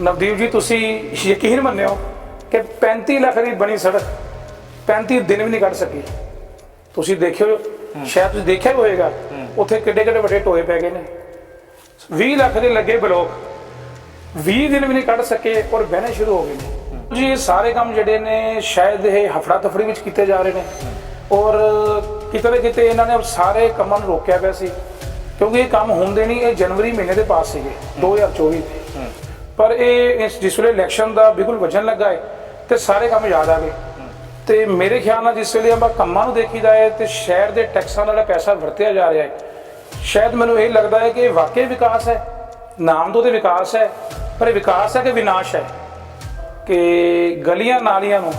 ਨਵਦੀਪ ਜੀ ਤੁਸੀਂ ਯਕੀਨ ਮੰਨਿਓ ਕਿ 35 ਲੱਖ ਦੀ ਬਣੀ ਸੜਕ 35 ਦਿਨ ਵੀ ਨਹੀਂ ਕੱਢ ਸਕੀ। ਤੁਸੀਂ ਦੇਖਿਓ ਸ਼ਾਇਦ ਤੁਸੀਂ ਦੇਖਿਆ ਹੀ ਹੋਵੇਗਾ ਉੱਥੇ ਕਿੱਡੇ ਕਿੱਡੇ ਵੱਡੇ ਟੋਏ ਪੈ ਗਏ ਨੇ। 20 ਲੱਖ ਦੇ ਲੱਗੇ ਬਲੋਕ 20 ਦਿਨ ਵੀ ਨਹੀਂ ਕੱਢ ਸਕੇ ਔਰ ਬਹਿਣੇ ਸ਼ੁਰੂ ਹੋ ਗਏ ਨੇ। ਜੀ ਇਹ ਸਾਰੇ ਕੰਮ ਜਿਹੜੇ ਨੇ ਸ਼ਾਇਦ ਇਹ ਹਫੜਾ ਤਫੜੀ ਵਿੱਚ ਕੀਤੇ ਜਾ ਰਹੇ ਨੇ। ਔਰ ਕਿਤੇ ਨਾ ਕਿਤੇ ਇਹਨਾਂ ਨੇ ਸਾਰੇ ਕੰਮਾਂ ਨੂੰ ਰੋਕਿਆ ਪਿਆ ਸੀ। ਕਿਉਂਕਿ ਇਹ ਕੰਮ ਹੁੰਦੇ ਨਹੀਂ ਇਹ ਜਨਵਰੀ ਮਹੀਨੇ ਦੇ ਪਾਸ ਸੀਗੇ 2024 ਦੇ। ਪਰ ਇਹ ਇਸ- ਜਿਸ ਵੇਲੇ ਇਲੈਕਸ਼ਨ ਦਾ ਬਿਲਕੁਲ ਵਜਨ ਲੱਗਾ ਹੈ ਤੇ ਸਾਰੇ ਕੰਮ ਯਾਦ ਆ ਗਏ। ਤੇ ਮੇਰੇ ਖਿਆਲ ਨਾਲ ਜਿਸ ਵੇਲੇ ਆਪਾਂ ਕੰਮਾਂ ਨੂੰ ਦੇਖੀਦਾ ਹੈ ਤੇ ਸ਼ਹਿਰ ਦੇ ਟੈਕਸਾਂ ਦਾ ਪੈਸਾ ਵਰਤਿਆ ਜਾ ਰਿਹਾ ਹੈ ਸ਼ਾਇਦ ਮੈਨੂੰ ਇਹ ਲੱਗਦਾ ਹੈ ਕਿ ਇਹ ਵਾਕਈ ਵਿਕਾਸ ਹੈ, ਨਾਮ ਤੋਂ ਤੇ ਵਿਕਾਸ ਹੈ, ਪਰ ਇਹ ਵਿਕਾਸ ਹੈ ਕਿ ਵਿਨਾਸ਼ ਹੈ ਕਿ ਗਲੀਆਂ ਨਾਲੀਆਂ ਨੂੰ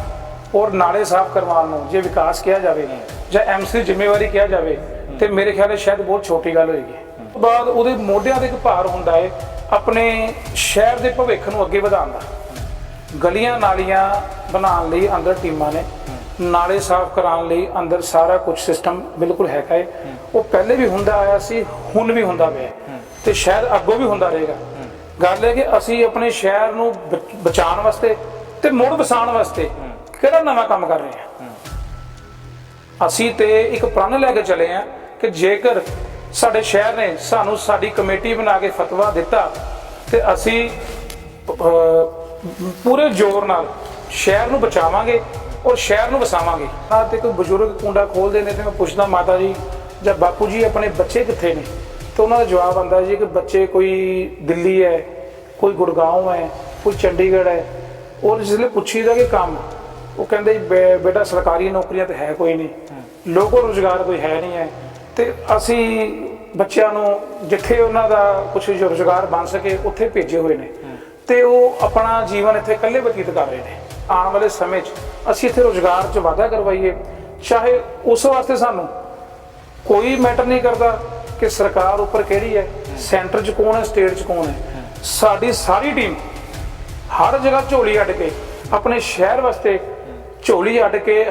ਔਰ ਨਾਲੇ ਸਾਫ਼ ਕਰਵਾਉਣ ਨੂੰ ਜੇ ਵਿਕਾਸ ਕਿਹਾ ਜਾਵੇ ਜਾਂ ਐਮਸੀ ਜ਼ਿੰਮੇਵਾਰੀ ਕਿਹਾ ਜਾਵੇ, ਤੇ ਮੇਰੇ ਖਿਆਲ ਹੈ ਸ਼ਾਇਦ ਬਹੁਤ ਛੋਟੀ ਗੱਲ ਹੋਏਗੀ। ਬਾਅਦ ਉਹਦੇ ਮੋਢਿਆਂ ਤੇ ਇੱਕ ਭਾਰ ਹੁੰਦਾ ਹੈ ਆਪਣੇ ਸ਼ਹਿਰ ਦੇ ਭਵਿੱਖ ਨੂੰ ਅੱਗੇ ਵਧਾਉਣ ਦਾ। ਗਲੀਆਂ ਨਾਲੀਆਂ ਬਣਾਉਣ ਲਈ ਅੰਦਰ ਟੀਮਾਂ ਨੇ, ਨਾਲੇ ਸਾਫ਼ ਕਰਾਉਣ ਲਈ ਅੰਦਰ ਸਾਰਾ ਕੁਝ ਸਿਸਟਮ ਬਿਲਕੁਲ ਹੈਗਾ ਹੈ ਉਹ ਪਹਿਲੇ ਵੀ ਹੁੰਦਾ ਆਇਆ ਸੀ, ਹੁਣ ਵੀ ਹੁੰਦਾ ਪਿਆ ਤੇ ਸ਼ਾਇਦ ਅੱਗੋਂ ਵੀ ਹੁੰਦਾ ਰਹੇਗਾ। ਗੱਲ ਹੈ ਕਿ ਅਸੀਂ ਆਪਣੇ ਸ਼ਹਿਰ ਨੂੰ ਬਚਾਉਣ ਵਾਸਤੇ ਤੇ ਮੁੜ ਵਸਾਉਣ ਵਾਸਤੇ ਕਿਹੜਾ ਨਵਾਂ ਕੰਮ ਕਰ ਰਹੇ ਹਾਂ? ਅਸੀਂ ਤੇ ਇੱਕ ਪ੍ਰਣ ਲੈ ਕੇ ਚੱਲੇ ਆ ਕਿ ਜੇਕਰ ਸਾਡੇ ਸ਼ਹਿਰ ਨੇ ਸਾਨੂੰ ਸਾਡੀ ਕਮੇਟੀ ਬਣਾ ਕੇ ਫਤਵਾ ਦਿੱਤਾ ਤੇ ਅਸੀਂ ਪੂਰੇ ਜ਼ੋਰ ਨਾਲ ਸ਼ਹਿਰ ਨੂੰ ਬਚਾਵਾਂਗੇ ਔਰ ਸ਼ਹਿਰ ਨੂੰ ਵਸਾਵਾਂਗੇ। ਆ ਤੇ ਕੋਈ ਬਜ਼ੁਰਗ ਕੁੰਡਾ ਖੋਲਦੇ ਨੇ ਤੇ ਮੈਂ ਪੁੱਛਦਾ ਮਾਤਾ ਜੀ ਜਾਂ ਬਾਪੂ ਜੀ ਆਪਣੇ ਬੱਚੇ ਕਿੱਥੇ ਨੇ? ਤੇ ਉਹਨਾਂ ਦਾ ਜਵਾਬ ਆਂਦਾ ਜੀ ਕਿ ਬੱਚੇ ਕੋਈ ਦਿੱਲੀ ਹੈ ਕੋਈ ਗੁੜਗਾਉਂ ਹੈ ਕੋਈ ਚੰਡੀਗੜ੍ਹ ਹੈ। ਔਰ ਜਿਸਲੇ ਪੁੱਛੀਦਾ ਕਿ ਕੰਮ ਉਹ ਕਹਿੰਦੇ ਬੇਟਾ ਸਰਕਾਰੀ ਨੌਕਰੀਆਂ ਤੇ ਹੈ ਕੋਈ ਨਹੀਂ। ਲੋਕੋ ਰੋਜ਼ਗਾਰ ਕੋਈ ਹੈ ਨਹੀਂ ਹੈ। ਤੇ ਅਸੀਂ ਬੱਚਿਆਂ ਨੂੰ ਜਿੱਥੇ ਉਹਨਾਂ ਦਾ ਕੁਝ ਰੋਜ਼ਗਾਰ ਬਣ ਸਕੇ ਉੱਥੇ ਭੇਜੇ ਹੋਏ ਨੇ। ਤੇ ਉਹ ਆਪਣਾ ਜੀਵਨ ਇੱਥੇ ਇਕੱਲੇ ਬਤੀਤ ਕਰ ਰਹੇ ਨੇ। ਆਉਣ ਵਾਲੇ ਸਮੇਂ 'ਚ ਅਸੀਂ ਇੱਥੇ ਰੋਜ਼ਗਾਰ 'ਚ ਵਾਧਾ ਕਰਵਾਈਏ। ਚਾਹੇ ਉਸ ਵਾਸਤੇ ਸਾਨੂੰ ਕੋਈ ਮੈਟਰ ਨਹੀਂ ਕਰਦਾ ਕਿ ਸਰਕਾਰ ਉੱਪਰ ਕਿਹੜੀ ਹੈ ਸੈਂਟਰ 'ਚ ਕੌਣ ਹੈ ਸਟੇਟ 'ਚ ਕੌਣ ਹੈ। ਸਾਡੀ ਸਾਰੀ ਟੀਮ ਹਰ ਜਗ੍ਹਾ ਝੋਲੀ ਅੱਡ ਕੇ ਆਪਣੇ ਸ਼ਹਿਰ ਵਾਸਤੇ ਝੋਲੀ ਅੱਡ ਕੇ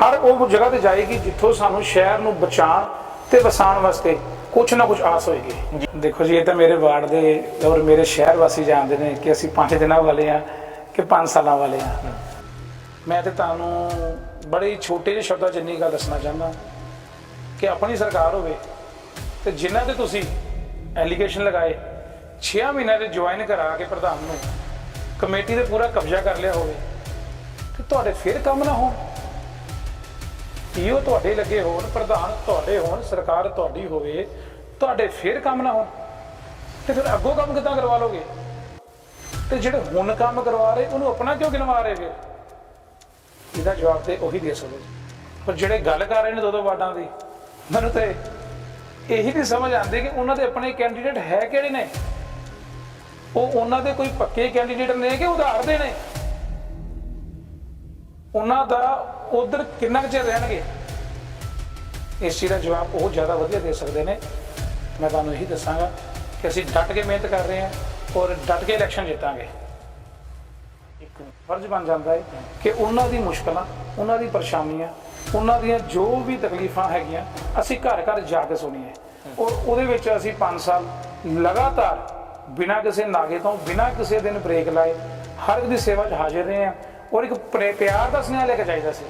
ਹਰ ਉਹ ਜਗ੍ਹਾ ਤੇ ਜਾਏਗੀ ਜਿੱਥੋਂ ਸਾਨੂੰ ਸ਼ਹਿਰ ਨੂੰ ਬਚਾਉਣ ਤੇ ਵਸਾਉਣ ਵਾਸਤੇ ਕੁਝ ਨਾ ਕੁਝ ਆਸ ਹੋਏਗੀ। ਦੇਖੋ ਜੀ, ਇਹ ਤਾਂ ਮੇਰੇ ਵਾਰਡ ਦੇ ਔਰ ਮੇਰੇ ਸ਼ਹਿਰ ਵਾਸੀ ਜਾਣਦੇ ਨੇ ਕਿ ਅਸੀਂ 5 ਦਿਨਾਂ ਵਾਲੇ ਆ ਕਿ 5 ਸਾਲਾਂ ਵਾਲੇ ਆ ਮੈਂ ਤੇ ਤੁਹਾਨੂੰ ਬੜੇ ਛੋਟੇ ਜਿਹੇ ਸ਼ਬਦਾਂ 'ਚ ਗੱਲ ਦੱਸਣਾ ਚਾਹੁੰਦਾ ਕਿ ਆਪਣੀ ਸਰਕਾਰ ਹੋਵੇ ਤੇ ਜਿਨ੍ਹਾਂ ਤੇ ਤੁਸੀਂ ਐਲੀਗੇਸ਼ਨ ਲਗਾਏ 6 ਮਹੀਨਿਆਂ ਦੇ ਜੁਆਇਨ ਕਰਾ ਕੇ ਪ੍ਰਧਾਨ ਨੂੰ ਕਮੇਟੀ ਤੇ ਪੂਰਾ ਕਬਜ਼ਾ ਕਰ ਲਿਆ ਹੋਵੇ, ਤੇ ਤੁਹਾਡੇ ਫਿਰ ਕੰਮ ਨਾ ਹੋਣ। ਇਹੋ ਤੁਹਾਡੇ ਲੱਗੇ ਹੋਣ, ਪ੍ਰਧਾਨ ਤੁਹਾਡੇ ਹੋਣ, ਸਰਕਾਰ ਤੁਹਾਡੀ ਹੋਵੇ, ਤੁਹਾਡੇ ਫਿਰ ਕੰਮ ਨਾ ਹੋਣ? ਤੇ ਫਿਰ ਅੱਗੋਂ ਕੰਮ ਕਿੱਦਾਂ ਕਰਵਾ ਲੋਗੇ? ਤੇ ਜਿਹੜੇ ਹੁਣ ਕੰਮ ਕਰਵਾ ਰਹੇ, ਉਹਨੂੰ ਆਪਣਾ ਕਿਉਂ ਗਿਣਵਾ ਰਹੇ ਫਿਰ? ਇਹਦਾ ਜਵਾਬ ਤੇ ਉਹੀ ਦੇ ਸਕਦੇ। ਪਰ ਜਿਹੜੇ ਗੱਲ ਕਰ ਰਹੇ ਨੇ ਦੋ ਦੋ ਵਾਰਡਾਂ ਦੀ, ਮੈਨੂੰ ਤੇ ਇਹੀ ਨਹੀਂ ਸਮਝ ਆਉਂਦੀ ਕਿ ਉਹਨਾਂ ਦੇ ਆਪਣੇ ਕੈਂਡੀਡੇਟ ਹੈ ਕਿਹੜੇ ਨੇ? ਉਹ ਉਹਨਾਂ ਦੇ ਕੋਈ ਪੱਕੇ ਕੈਂਡੀਡੇਟ ਨੇ ਕਿ ਉਧਾਰ ਦੇ ਨੇ? ਉਹਨਾਂ ਦਾ ਉਧਰ ਕਿੰਨਾ ਕੁ ਚਿਰ ਰਹਿਣਗੇ? ਇਸ ਚੀਜ਼ ਦਾ ਜਵਾਬ ਉਹ ਜ਼ਿਆਦਾ ਵਧੀਆ ਦੇ ਸਕਦੇ ਨੇ। ਮੈਂ ਤੁਹਾਨੂੰ ਇਹੀ ਦੱਸਾਂਗਾ ਕਿ ਅਸੀਂ ਡਟ ਕੇ ਮਿਹਨਤ ਕਰ ਰਹੇ ਹਾਂ ਔਰ ਡਟ ਕੇ ਇਲੈਕਸ਼ਨ ਜਿੱਤਾਂਗੇ। ਇੱਕ ਫਰਜ਼ ਬਣ ਜਾਂਦਾ ਹੈ ਕਿ ਉਹਨਾਂ ਦੀ ਮੁਸ਼ਕਲਾਂ, ਉਹਨਾਂ ਦੀ ਪਰੇਸ਼ਾਨੀਆਂ, ਉਹਨਾਂ ਦੀਆਂ ਜੋ ਵੀ ਤਕਲੀਫਾਂ ਹੈਗੀਆਂ, ਅਸੀਂ ਘਰ ਘਰ ਜਾ ਕੇ ਸੁਣੀਏ ਔਰ ਉਹਦੇ ਵਿੱਚ ਅਸੀਂ 5 ਸਾਲ ਲਗਾਤਾਰ ਬਿਨਾਂ ਕਿਸੇ ਨਾਗੇ ਤੋਂ, ਬਿਨਾਂ ਕਿਸੇ ਦਿਨ ਬ੍ਰੇਕ ਲਾਏ, ਹਰ ਇੱਕ ਦੀ ਸੇਵਾ 'ਚ ਹਾਜ਼ਰ ਰਹੇ ਹਾਂ। ਔਰ ਇੱਕ ਪ੍ਰੇ- ਪਿਆਰ ਦਾ ਸੁਨੇਹਾ ਲੈ ਕੇ ਚਾਹੀਦਾ ਸੀ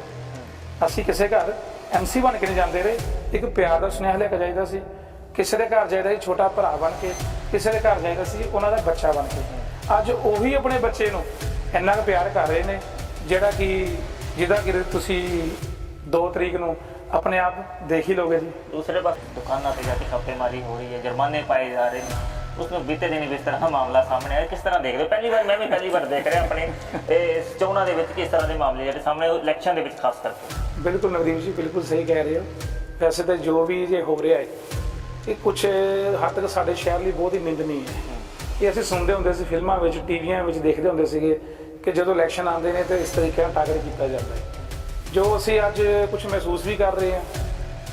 ਅਸੀਂ ਕਿਸੇ ਘਰ ਐਮਸੀ ਬਣ ਕੇ ਨਹੀਂ ਜਾਂਦੇ ਰਹੇ ਇੱਕ ਪਿਆਰ ਦਾ ਸੁਨੇਹਾ ਲੈ ਕੇ ਜਾਈਦਾ ਸੀ ਕਿਸੇ ਦੇ ਘਰ ਜਾਈਦਾ ਸੀ ਛੋਟਾ ਭਰਾ ਬਣ ਕੇ ਕਿਸੇ ਦੇ ਘਰ ਜਾਈਦਾ ਸੀ ਉਹਨਾਂ ਦਾ ਬੱਚਾ ਬਣ ਕੇ ਅੱਜ ਉਹੀ ਆਪਣੇ ਬੱਚੇ ਨੂੰ ਇੰਨਾ ਕੁ ਪਿਆਰ ਕਰ ਰਹੇ ਨੇ ਜਿਹੜਾ ਕਿ ਜਿਹਦਾ ਕਿ ਤੁਸੀਂ 2 ਤਰੀਕ ਨੂੰ ਆਪਣੇ ਆਪ ਦੇਖ ਹੀ ਲੋਗੇ ਜੀ दूसरे पास दुकाना पे जाके छापेमारी हो रही है जुर्माने पाए जा रहे हैं ਉਸ ਬੀਤੇ ਦਿਨ ਇਸ ਤਰ੍ਹਾਂ ਦਾ ਮਾਮਲਾ ਸਾਹਮਣੇ ਆਇਆ। ਕਿਸ ਤਰ੍ਹਾਂ ਦੇਖਦੇ ਪਹਿਲੀ ਵਾਰ ਮੈਂ ਵੀ ਪਹਿਲੀ ਵਾਰ ਦੇਖ ਰਿਹਾ ਆਪਣੇ, ਇਹ ਚੋਣਾਂ ਦੇ ਵਿੱਚ ਕਿਸ ਤਰ੍ਹਾਂ ਦੇ ਮਾਮਲੇ ਜਿਹੜੇ ਸਾਹਮਣੇ ਇਲੈਕਸ਼ਨ ਦੇ ਵਿੱਚ ਖਾਸ ਕਰਕੇ ਬਿਲਕੁਲ ਨਵਦੀਪ ਜੀ, ਬਿਲਕੁਲ ਸਹੀ ਕਹਿ ਰਹੇ ਹੋ। ਵੈਸੇ ਤਾਂ ਜੋ ਵੀ ਜੇ ਹੋ ਰਿਹਾ ਹੈ, ਇਹ ਕੁਝ ਹੱਦ ਤੱਕ ਸਾਡੇ ਸ਼ਹਿਰ ਲਈ ਬਹੁਤ ਹੀ ਮਿੰਦਨੀ ਹੈ ਇਹ ਅਸੀਂ ਸੁਣਦੇ ਹੁੰਦੇ ਸੀ ਫਿਲਮਾਂ ਵਿੱਚ, ਟੀਵੀਆਂ ਵਿੱਚ ਦੇਖਦੇ ਹੁੰਦੇ ਸੀਗੇ ਕਿ ਜਦੋਂ ਇਲੈਕਸ਼ਨ ਆਉਂਦੇ ਨੇ ਤਾਂ ਇਸ ਤਰੀਕੇ ਨਾਲ ਟਾਰਗੇਟ ਕੀਤਾ ਜਾਂਦਾ ਹੈ। ਜੋ ਅਸੀਂ ਅੱਜ ਕੁਝ ਮਹਿਸੂਸ ਵੀ ਕਰ ਰਹੇ ਹਾਂ,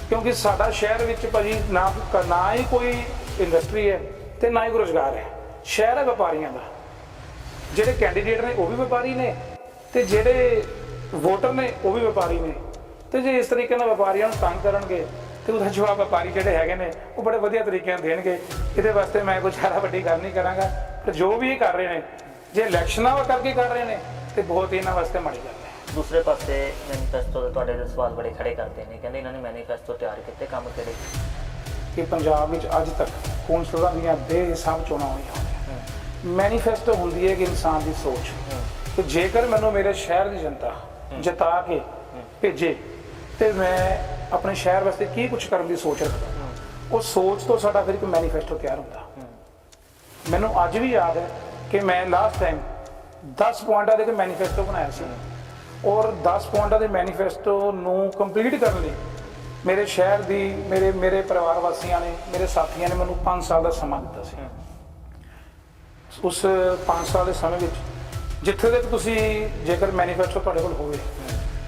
ਕਿਉਂਕਿ ਸਾਡਾ ਸ਼ਹਿਰ ਵਿੱਚ ਭਾਜੀ ਨਾ ਨਾ ਹੀ ਕੋਈ ਇੰਡਸਟਰੀ ਹੈ ਤੇ ਨਾ ਹੀ ਕੋਈ ਰੋਜ਼ਗਾਰ ਹੈ। ਸ਼ਹਿਰ ਹੈ ਵਪਾਰੀਆਂ ਦਾ। ਜਿਹੜੇ ਕੈਂਡੀਡੇਟ ਨੇ ਉਹ ਵੀ ਵਪਾਰੀ ਨੇ ਤੇ ਜਿਹੜੇ ਵੋਟਰ ਨੇ ਉਹ ਵੀ ਵਪਾਰੀ ਨੇ। ਤੇ ਜੇ ਇਸ ਤਰੀਕੇ ਨਾਲ ਵਪਾਰੀਆਂ ਨੂੰ ਤੰਗ ਕਰਨਗੇ ਤੇ ਉਹਦਾ ਜਵਾਬ ਵਪਾਰੀ ਜਿਹੜੇ ਹੈਗੇ ਨੇ ਉਹ ਬੜੇ ਵਧੀਆ ਤਰੀਕੇ ਨਾਲ ਦੇਣਗੇ। ਇਹਦੇ ਵਾਸਤੇ ਮੈਂ ਕੋਈ ਜ਼ਿਆਦਾ ਵੱਡੀ ਗੱਲ ਨਹੀਂ ਕਰਾਂਗਾ। ਪਰ ਜੋ ਵੀ ਇਹ ਕਰ ਰਹੇ ਨੇ ਜੇ ਇਲੈਕਸ਼ਨਾਂ ਵਾ ਕਰਕੇ ਕਰ ਰਹੇ ਨੇ ਤੇ ਬਹੁਤ ਇਹਨਾਂ ਵਾਸਤੇ ਮਾੜੀ ਗੱਲ ਹੈ। ਦੂਸਰੇ ਪਾਸੇ ਮੈਨੀਫੈਸਟੋ ਦੇ ਤੁਹਾਡੇ ਦੇ ਸਵਾਲ ਬੜੇ ਖੜੇ ਕਰਦੇ ਨੇ। ਕਹਿੰਦੇ ਇਹਨਾਂ ਨੇ ਮੈਨੀਫੈਸਟੋ ਤਿਆਰ ਕੀਤੇ ਕੰਮ ਕਿਹੜੇ? ਕਿ ਪੰਜਾਬ ਵਿੱਚ ਅੱਜ ਤੱਕ ਕੌਂਸਲਰਾਂ ਦੀਆਂ ਬੇਹਿਸਾਬ ਚੋਣਾਂ ਹੋਈਆਂ ਮੈਨੀਫੈਸਟੋ ਹੁੰਦੀ ਹੈ ਕਿ ਇਨਸਾਨ ਦੀ ਸੋਚ। ਕਿ ਜੇਕਰ ਮੈਨੂੰ ਮੇਰੇ ਸ਼ਹਿਰ ਦੀ ਜਨਤਾ ਜਿਤਾ ਕੇ ਭੇਜੇ ਤੇ ਮੈਂ ਆਪਣੇ ਸ਼ਹਿਰ ਵਾਸਤੇ ਕੀ ਕੁਝ ਕਰਨ ਦੀ ਸੋਚ ਰੱਖਦਾ? ਉਹ ਸੋਚ ਤੋਂ ਸਾਡਾ ਫਿਰ ਇੱਕ ਮੈਨੀਫੈਸਟੋ ਤਿਆਰ ਹੁੰਦਾ। ਮੈਨੂੰ ਅੱਜ ਵੀ ਯਾਦ ਹੈ ਕਿ ਮੈਂ ਲਾਸਟ ਟਾਈਮ 10 ਪੁਆਇੰਟਾਂ ਦੇ ਇੱਕ ਮੈਨੀਫੈਸਟੋ ਬਣਾਇਆ ਸੀ। ਔਰ 10 ਪੁਆਇੰਟਾਂ ਦੇ ਮੈਨੀਫੈਸਟੋ ਨੂੰ ਕੰਪਲੀਟ ਕਰਨ ਲਈ ਮੇਰੇ ਸ਼ਹਿਰ ਦੀ, ਮੇਰੇ ਮੇਰੇ ਪਰਿਵਾਰ ਵਾਸੀਆਂ ਨੇ, ਮੇਰੇ ਸਾਥੀਆਂ ਨੇ ਮੈਨੂੰ 5 ਸਾਲ ਦਾ ਸਮਾਂ ਦਿੱਤਾ ਸੀ। ਉਸ 5 ਸਾਲ ਦੇ ਸਮੇਂ ਵਿੱਚ ਜਿੱਥੇ ਤੱਕ ਤੁਸੀਂ ਜੇਕਰ ਮੈਨੀਫੈਸਟੋ ਤੁਹਾਡੇ ਕੋਲ ਹੋਵੇ,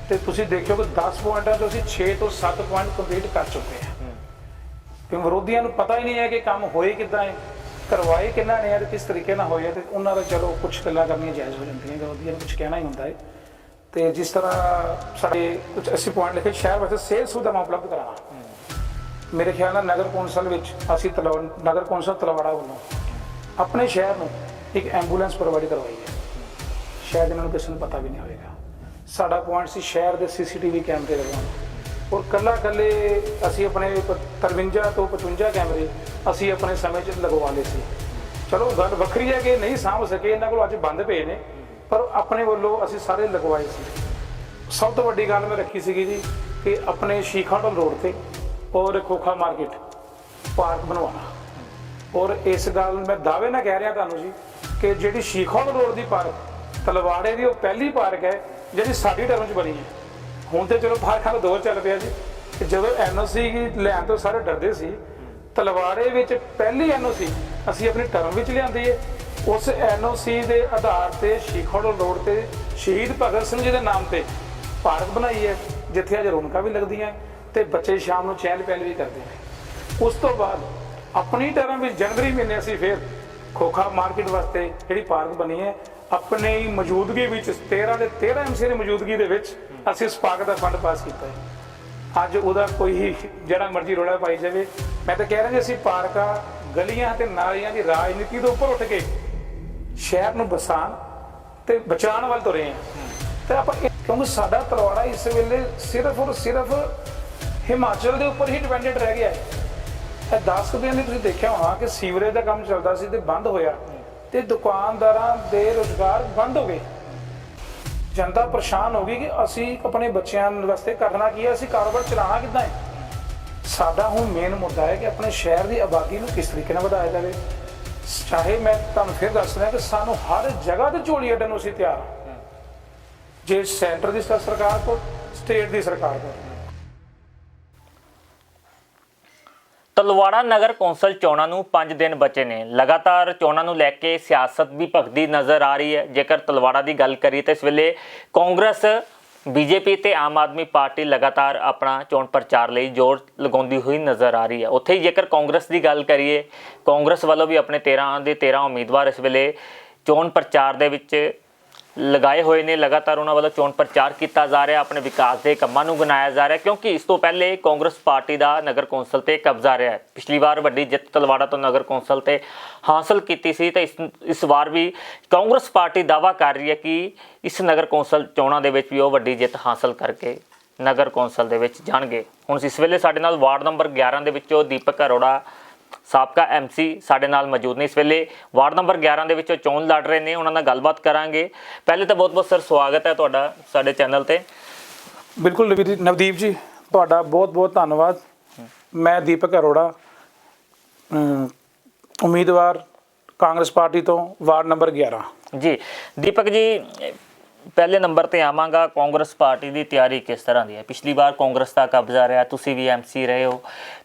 ਤੇ ਤੁਸੀਂ ਦੇਖਿਓ ਕਿ 10 ਪੁਆਇੰਟਾਂ ਤੋਂ ਅਸੀਂ 6 ਤੋਂ 7 ਪੁਆਇੰਟ ਕੰਪਲੀਟ ਕਰ ਚੁੱਕੇ ਹਾਂ। ਕਿ ਵਿਰੋਧੀਆਂ ਨੂੰ ਪਤਾ ਹੀ ਨਹੀਂ ਹੈ ਕਿ ਕੰਮ ਹੋਏ ਕਿੱਦਾਂ ਹੈ, ਕਰਵਾਏ ਕਿੰਨਾ ਨੇ ਤੇ ਕਿਸ ਤਰੀਕੇ ਨਾਲ ਹੋਏ ਆ ਤੇ ਉਹਨਾਂ ਦਾ ਚਲੋ ਕੁਝ ਗੱਲਾਂ ਕਰਨੀਆਂ ਜਾਇਜ਼ ਹੋ ਜਾਂਦੀਆਂ, ਵਿਰੋਧੀਆਂ ਨੂੰ ਕੁਝ ਕਹਿਣਾ ਹੀ ਹੁੰਦਾ ਹੈ। ਤੇ ਜਿਸ ਤਰ੍ਹਾਂ ਸਾਡੇ ਕੁਝ 80 ਪੁਆਇੰਟ ਲਿਖੇ, ਸ਼ਹਿਰ ਵਾਸਤੇ ਸਿਹਤ ਸੁਵਿਧਾਵਾਂ ਉਪਲਬਧ ਕਰਾਉਣਾ ਮੇਰੇ ਖਿਆਲ ਨਾਲ ਨਗਰ ਕੌਂਸਲ ਵਿੱਚ ਅਸੀਂ ਤਲਵ, ਨਗਰ ਕੌਂਸਲ ਤਲਵਾੜਾ ਵੱਲੋਂ ਆਪਣੇ ਸ਼ਹਿਰ ਨੂੰ ਇੱਕ ਐਂਬੂਲੈਂਸ ਪ੍ਰੋਵਾਈਡ ਕਰਵਾਈ ਹੈ। ਸ਼ਾਇਦ ਇਹਨਾਂ ਨੂੰ ਕਿਸੇ ਨੂੰ ਪਤਾ ਵੀ ਨਹੀਂ ਹੋਵੇਗਾ। ਸਾਡਾ ਪੁਆਇੰਟ ਸੀ ਸ਼ਹਿਰ ਦੇ ਸੀਸੀਟੀਵੀ ਕੈਮਰੇ ਲਗਵਾਉਣਾ ਔਰ ਕੱਲਾ ਕੱਲੇ ਅਸੀਂ ਆਪਣੇ ਪ- 53 ਤੋਂ 55 ਕੈਮਰੇ ਅਸੀਂ ਆਪਣੇ ਸਮੇਂ 'ਚ ਲਗਵਾ ਲਏ ਸੀ। ਚਲੋ ਗੱਲ ਵੱਖਰੀ ਹੈ ਕਿ ਨਹੀਂ ਸਾਂਭ ਸਕੇ, ਇਹਨਾਂ ਕੋਲ ਅੱਜ ਬੰਦ ਪਏ ਨੇ। ਪਰ ਆਪਣੇ ਵੱਲੋਂ ਅਸੀਂ ਸਾਰੇ ਲਗਵਾਏ ਸੀ। ਸਭ ਤੋਂ ਵੱਡੀ ਗੱਲ ਮੈਂ ਰੱਖੀ ਸੀਗੀ ਜੀ ਕਿ ਆਪਣੇ ਸ਼ੀਖਾਟਲ ਰੋਡ ਤੇ ਔਰ ਖੋਖਾ ਮਾਰਕੀਟ ਪਾਰਕ ਬਣਵਾਉਣਾ। ਔਰ ਇਸ ਗੱਲ ਨੂੰ ਮੈਂ ਦਾਅਵੇ ਨਾਲ ਕਹਿ ਰਿਹਾ ਤੁਹਾਨੂੰ ਜੀ ਕਿ ਜਿਹੜੀ ਸ਼ੀਖਾਟਲ ਰੋਡ ਦੀ ਪਾਰਕ, ਤਲਵਾੜੇ ਦੀ ਉਹ ਪਹਿਲੀ ਪਾਰਕ ਹੈ ਜਿਹੜੀ ਸਾਡੀ ਟਰਮ 'ਚ ਬਣੀ ਹੈ। ਹੁਣ ਤੇ ਚਲੋ ਪਾਰਕਾਂ ਦਾ ਦੌਰ ਚੱਲ ਪਿਆ ਜੀ। ਤੇ ਜਦੋਂ ਐਨਓਸੀ ਲੈਣ ਤੋਂ ਸਾਰੇ ਡਰਦੇ ਸੀ, ਤਲਵਾੜੇ ਵਿੱਚ ਪਹਿਲੀ ਐਨਓਸੀ ਅਸੀਂ ਆਪਣੀ ਟਰਮ ਵਿੱਚ ਲਿਆਂਦੀ ਹੈ। ਉਸ ਐਨਓਸੀ ਦੇ ਆਧਾਰ ਤੇ ਸ਼ੀਖੋੜੋ ਰੋਡ ਤੇ ਸ਼ਹੀਦ ਭਗਤ ਸਿੰਘ ਜੀ ਦੇ ਨਾਮ ਤੇ ਪਾਰਕ ਬਣਾਈ ਹੈ, ਜਿੱਥੇ ਅੱਜ ਰੌਣਕਾਂ ਵੀ ਲੱਗਦੀਆਂ ਤੇ ਬੱਚੇ ਸ਼ਾਮ ਨੂੰ ਚਹਿਲ ਪਹਿਲ ਵੀ ਕਰਦੇ ਨੇ। ਉਸ ਤੋਂ ਬਾਅਦ ਆਪਣੀ ਟਰਮ ਵਿੱਚ ਜਨਵਰੀ ਮਹੀਨੇ ਅਸੀਂ ਫਿਰ ਖੋਖਾ ਮਾਰਕੀਟ ਵਾਸਤੇ ਜਿਹੜੀ ਪਾਰਕ ਬਣੀ ਹੈ, ਆਪਣੀ ਮੌਜੂਦਗੀ ਵਿੱਚ 13 ਦੇ 13 ਐਮਸੀ ਦੀ ਮੌਜੂਦਗੀ ਦੇ ਵਿੱਚ ਅਸੀਂ ਇਸ ਪਾਰਕ ਦਾ ਫੰਡ ਪਾਸ ਕੀਤਾ ਹੈ। ਅੱਜ ਉਹਦਾ ਕੋਈ ਹੀ ਜਿਹੜਾ ਮਰਜ਼ੀ ਰੋਲਾ ਪਾਈ ਜਾਵੇ। ਮੈਂ ਤਾਂ ਕਹਿ ਰਿਹਾ ਜੀ, ਅਸੀਂ ਪਾਰਕਾਂ, ਗਲੀਆਂ ਤੇ ਨਾਲੀਆਂ ਦੀ ਰਾਜਨੀਤੀ ਤੋਂ ਉੱਪਰ ਉੱਠ ਕੇ ਸ਼ਹਿਰ ਨੂੰ ਬਸਾਉਣ ਤੇ ਬਚਾਉਣ ਵੱਲ ਤੁਰੇ ਹਾਂ। ਤੇ ਆਪਾਂ ਕਿਉਂਕਿ ਸਾਡਾ ਤਲਵਾੜਾ ਇਸ ਵੇਲੇ ਸਿਰਫ ਔਰ ਸਿਰਫ ਹਿਮਾਚਲ ਦੇ ਉੱਪਰ ਹੀ ਡਿਪੈਂਡੈਂਟ ਰਹਿ ਗਿਆ ਹੈ। ਇਹ 10 ਦਿਨ ਲਈ ਤੁਸੀਂ ਦੇਖਿਆ ਹੋਣਾ ਕਿ ਸੀਵਰੇਜ ਦਾ ਕੰਮ ਚੱਲਦਾ ਸੀ ਤੇ ਬੰਦ ਹੋਇਆ ਤੇ ਦੁਕਾਨਦਾਰਾਂ ਦੇ ਰੋਜ਼ਗਾਰ ਬੰਦ ਹੋ ਗਏ। ਜਨਤਾ ਪਰੇਸ਼ਾਨ ਹੋ ਗਈ ਕਿ ਅਸੀਂ ਆਪਣੇ ਬੱਚਿਆਂ ਵਾਸਤੇ ਕਰਨਾ ਕੀ ਹੈ, ਅਸੀਂ ਕਾਰੋਬਾਰ ਚਲਾਉਣਾ ਕਿੱਦਾਂ ਹੈ? ਸਾਡਾ ਹੁਣ ਮੇਨ ਮੁੱਦਾ ਹੈ ਕਿ ਆਪਣੇ ਸ਼ਹਿਰ ਦੀ ਆਬਾਦੀ ਨੂੰ ਕਿਸ ਤਰੀਕੇ ਨਾਲ ਵਧਾਇਆ ਜਾਵੇ। ਚਾਹੇ ਮੈਂ ਤੁਹਾਨੂੰ ਫਿਰ ਦੱਸਦਾ ਕਿ ਸਾਨੂੰ ਹਰ ਜਗ੍ਹਾ ਤੇ ਝੋਲੀ ਅੱਡਣ ਨੂੰ ਅਸੀਂ ਤਿਆਰ ਹਾਂ। ਜੇ ਸੈਂਟਰ ਦੀ ਸਰਕਾਰ ਕੋਲ ਸਟੇਟ ਦੀ ਸਰਕਾਰ ਕੋਲ ਤਲਵਾੜਾ ਨਗਰ ਕੌਂਸਲ ਚੋਣਾਂ ਨੂੰ 5 ਦਿਨ ਬਚੇ ਨੇ। ਲਗਾਤਾਰ ਚੋਣਾਂ ਨੂੰ ਲੈ ਕੇ ਸਿਆਸਤ ਵੀ ਭਖਦੀ ਨਜ਼ਰ ਆ ਰਹੀ ਹੈ। ਜੇਕਰ ਤਲਵਾੜਾ ਦੀ ਗੱਲ ਕਰੀਏ ਤਾਂ ਇਸ ਵੇਲੇ ਕਾਂਗਰਸ ਬੀਜੇਪੀ ਤੇ ਆਮ ਆਦਮੀ ਪਾਰਟੀ ਲਗਾਤਾਰ ਆਪਣਾ ਚੋਣ ਪ੍ਰਚਾਰ ਲਈ ਜ਼ੋਰ ਲਗਾਉਂਦੀ ਹੋਈ ਨਜ਼ਰ ਆ ਰਹੀ ਹੈ। ਉੱਥੇ ਹੀ ਜੇਕਰ ਕਾਂਗਰਸ ਦੀ ਗੱਲ ਕਰੀਏ, ਕਾਂਗਰਸ ਵੱਲੋਂ ਵੀ ਆਪਣੇ 13 ਦੇ 13 ਉਮੀਦਵਾਰ ਇਸ ਵੇਲੇ ਚੋਣ ਪ੍ਰਚਾਰ ਦੇ ਵਿੱਚ ਲਗਾਏ ਹੋਏ ਨੇ, ਲਗਾਤਾਰ ਉਹਨਾਂ ਵੱਲੋਂ ਚੋਣ ਪ੍ਰਚਾਰ ਕੀਤਾ ਜਾ ਰਿਹਾ, ਆਪਣੇ ਵਿਕਾਸ ਦੇ ਕੰਮਾਂ ਨੂੰ ਗਨਾਇਆ ਜਾ ਰਿਹਾ, ਕਿਉਂਕਿ ਇਸ ਤੋਂ ਪਹਿਲੇ ਕਾਂਗਰਸ ਪਾਰਟੀ ਦਾ ਨਗਰ ਕੌਂਸਲ ਤੇ ਕਬਜ਼ਾ ਰਿਹਾ ਹੈ। ਪਿਛਲੀ ਵਾਰ ਵੱਡੀ ਜਿੱਤ ਤਲਵਾੜਾ ਤੋਂ ਨਗਰ ਕੌਂਸਲ ਤੇ ਹਾਸਲ ਕੀਤੀ ਸੀ, ਤੇ ਇਸ ਇਸ ਵਾਰ ਵੀ ਕਾਂਗਰਸ ਪਾਰਟੀ ਦਾਵਾ ਕਰ ਰਹੀ ਹੈ ਕਿ ਇਸ ਨਗਰ ਕੌਂਸਲ ਚੋਣਾਂ ਦੇ ਵਿੱਚ ਵੀ ਉਹ ਵੱਡੀ ਜਿੱਤ ਹਾਸਲ ਕਰਕੇ ਨਗਰ ਕੌਂਸਲ ਦੇ ਵਿੱਚ ਜਾਣਗੇ। ਹੁਣ ਇਸ ਵੇਲੇ ਸਾਡੇ ਨਾਲ ਵਾਰਡ ਨੰਬਰ 11 ਦੇ ਵਿੱਚੋਂ ਦੀਪਕ ਅਰੋੜਾ ਸਾਬਕਾ ਐਮਸੀ ਸਾਡੇ ਨਾਲ ਮੌਜੂਦ ਨੇ ਇਸ ਵੇਲੇ। ਵਾਰਡ ਨੰਬਰ 11 ਦੇ ਵਿੱਚੋਂ ਚੋਣ ਲੜ ਰਹੇ ਨੇ ਉਹਨਾਂ ਨਾਲ ਗੱਲਬਾਤ ਕਰਾਂਗੇ। ਪਹਿਲੇ ਤਾਂ ਬਹੁਤ-ਬਹੁਤ ਸਰ ਸਵਾਗਤ ਹੈ ਤੁਹਾਡਾ ਸਾਡੇ ਚੈਨਲ ਤੇ। ਬਿਲਕੁਲ ਨਵਦੀਪ- ਜੀ ਤੁਹਾਡਾ ਬਹੁਤ ਬਹੁਤ ਧੰਨਵਾਦ। ਮੈਂ ਦੀਪਕ ਅਰੋੜਾ ਉਮੀਦਵਾਰ ਕਾਂਗਰਸ ਪਾਰਟੀ ਤੋਂ ਵਾਰਡ ਨੰਬਰ 11 ਜੀ ਦੀਪਕ ਜੀ ਪਹਿਲੇ ਨੰਬਰ ਤੇ ਆਵਾਂਗਾ ਕਾਂਗਰਸ ਪਾਰਟੀ ਦੀ ਤਿਆਰੀ ਕਿਸ ਤਰ੍ਹਾਂ ਦੀ ਹੈ? ਪਿਛਲੀ ਵਾਰ ਕਾਂਗਰਸ ਦਾ ਕਬਜ਼ਾ ਰਿਹਾ ਤੁਸੀਂ ਵੀ ਐਮਸੀ ਰਹੇ ਹੋ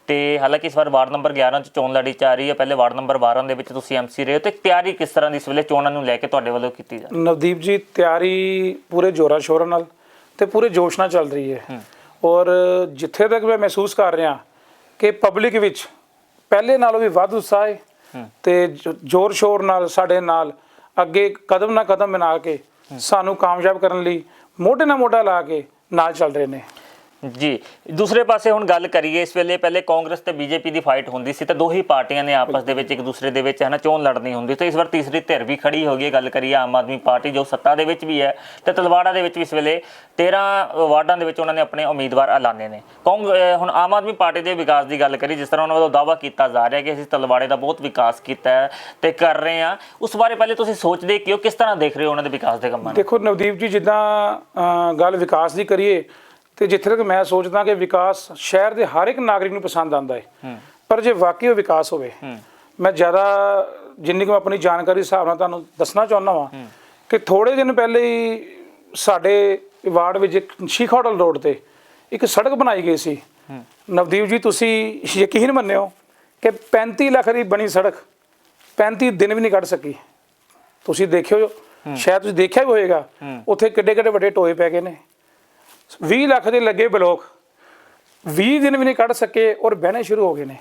ਤੇ ਹਾਲਾਂਕਿ ਇਸ ਵਾਰ ਵਾਰਡ ਨੰਬਰ 11 ਚ ਚੋਣ ਲੜੀ ਜਾ ਰਹੀ ਹੈ ਪਹਿਲੇ ਵਾਰਡ ਨੰਬਰ 12 ਦੇ ਵਿੱਚ ਤੁਸੀਂ ਐਮਸੀ ਰਹੇ ਹੋ ਤੇ ਤਿਆਰੀ ਕਿਸ ਤਰ੍ਹਾਂ ਦੀ ਇਸ ਵੇਲੇ ਚੋਣਾਂ ਨੂੰ ਲੈ ਕੇ ਤੁਹਾਡੇ ਵੱਲੋਂ ਕੀਤੀ ਜਾ ਰਹੀ ਨਵਦੀਪ ਜੀ ਤਿਆਰੀ ਪੂਰੇ ਜੋਰਾ ਸ਼ੋਰਾਂ ਨਾਲ ਤੇ ਪੂਰੇ ਜੋਸ਼ ਨਾਲ ਚੱਲ ਰਹੀ ਹੈ ਔਰ ਜਿੱਥੇ ਤੱਕ ਮੈਂ ਮਹਿਸੂਸ ਕਰ ਰਿਹਾ ਕਿ ਪਬਲਿਕ ਵਿੱਚ ਪਹਿਲੇ ਨਾਲੋਂ ਵੀ ਵੱਧ ਉਤਸ਼ਾਹ ਹੈ ਤੇ ਜ਼ੋਰ ਸ਼ੋਰ ਨਾਲ ਸਾਡੇ ਨਾਲ ਅੱਗੇ ਕਦਮ ਨਾ ਕਦਮ ਬਣਾ ਕੇ ਸਾਨੂੰ ਕਾਮਯਾਬ ਕਰਨ ਲਈ ਮੋਢੇ ਨਾਲ ਮੋਢਾ ਲਾ ਕੇ ਨਾਲ ਚੱਲ ਰਹੇ ਨੇ। ਜੀ, ਦੂਸਰੇ ਪਾਸੇ ਹੁਣ ਗੱਲ ਕਰੀਏ, ਇਸ ਵੇਲੇ ਪਹਿਲੇ ਕਾਂਗਰਸ ਤੇ ਬੀਜੇਪੀ ਦੀ ਫਾਈਟ ਹੁੰਦੀ ਸੀ, ਤਾਂ ਦੋ ਹੀ ਪਾਰਟੀਆਂ ਨੇ ਆਪਸ ਦੇ ਵਿੱਚ ਇੱਕ ਦੂਸਰੇ ਦੇ ਵਿੱਚ, ਹਨਾ, ਚੋਣ ਲੜਨੀ ਹੁੰਦੀ, ਤੇ ਇਸ ਵਾਰ ਤੀਸਰੀ ਧਿਰ ਵੀ ਖੜੀ ਹੋ ਗਈ ਹੈ। ਗੱਲ ਕਰੀਏ ਆਮ ਆਦਮੀ ਪਾਰਟੀ ਜੋ ਸੱਤਾ ਦੇ ਵਿੱਚ ਵੀ ਹੈ, ਤੇ ਤਲਵਾੜਾ ਦੇ ਵਿੱਚ ਵੀ ਇਸ ਵੇਲੇ 13 ਵਾਰਡਾਂ ਦੇ ਵਿੱਚ ਉਹਨਾਂ ਨੇ ਆਪਣੇ ਉਮੀਦਵਾਰ ਐਲਾਨੇ ਨੇ ਕਾਂਗ ਹੁਣ ਆਮ ਆਦਮੀ ਪਾਰਟੀ ਦੇ ਵਿਕਾਸ ਦੀ ਗੱਲ ਕਰੀ ਜਿਸ ਤਰ੍ਹਾਂ ਉਹਨਾਂ ਵੱਲੋਂ ਦਾਅਵਾ ਕੀਤਾ ਜਾ ਰਿਹਾ ਕਿ ਅਸੀਂ ਤਲਵਾੜੇ ਦਾ ਬਹੁਤ ਵਿਕਾਸ ਕੀਤਾ ਹੈ ਤੇ ਕਰ ਰਹੇ ਹਾਂ, ਉਸ ਬਾਰੇ ਪਹਿਲੇ ਤੁਸੀਂ ਸੋਚਦੇ ਕਿ ਉਹ ਕਿਸ ਤਰ੍ਹਾਂ ਦੇਖ ਰਹੇ ਹੋ ਉਹਨਾਂ ਦੇ ਵਿਕਾਸ ਦੇ ਕੰਮਾਂ ਨੂੰ ਦੇਖੋ ਨਵਦੀਪ ਜੀ, ਜਿੱਦਾਂ ਗੱਲ ਵਿਕਾਸ ਦੀ ਕਰੀਏ ਤੇ ਜਿੱਥੇ ਤੱਕ ਮੈਂ ਸੋਚਦਾ ਕਿ ਵਿਕਾਸ ਸ਼ਹਿਰ ਦੇ ਹਰ ਇੱਕ ਨਾਗਰਿਕ ਨੂੰ ਪਸੰਦ ਆਉਂਦਾ ਹੈ ਪਰ ਜੇ ਵਾਕਈ ਉਹ ਵਿਕਾਸ ਹੋਵੇ ਮੈਂ ਜ਼ਿਆਦਾ ਜਿੰਨੀ ਕੁ ਆਪਣੀ ਜਾਣਕਾਰੀ ਹਿਸਾਬ ਨਾਲ ਤੁਹਾਨੂੰ ਦੱਸਣਾ ਚਾਹੁੰਦਾ ਵਾਂ ਕਿ ਥੋੜੇ ਦਿਨ ਪਹਿਲੇ ਹੀ ਸਾਡੇ ਵਾਰਡ ਵਿੱਚ ਇੱਕ ਸ਼ੀਖ ਹੋਟਲ ਰੋਡ ਤੇ ਇੱਕ ਸੜਕ ਬਣਾਈ ਗਈ ਸੀ। ਨਵਦੀਪ ਜੀ ਤੁਸੀਂ ਯਕੀਨ ਮੰਨਿਓ ਕਿ 35 ਲੱਖ ਦੀ ਬਣੀ ਸੜਕ 35 ਦਿਨ ਵੀ ਨਹੀਂ ਕੱਢ ਸਕੀ। ਤੁਸੀਂ ਦੇਖਿਓ ਸ਼ਾਇਦ ਤੁਸੀਂ ਦੇਖਿਆ ਵੀ ਹੋਵੇਗਾ ਉੱਥੇ ਕਿੱਡੇ ਕਿੱਡੇ ਵੱਡੇ ਟੋਏ ਪੈ ਗਏ ਨੇ। 20 ਲੱਖ ਦੇ ਲੱਗੇ ਬਲੋਕ 20 ਦਿਨ ਵੀ ਨਹੀਂ ਕੱਢ ਸਕੇ ਔਰ ਬਹਿਣੇ ਸ਼ੁਰੂ ਹੋ ਗਏ ਨੇ।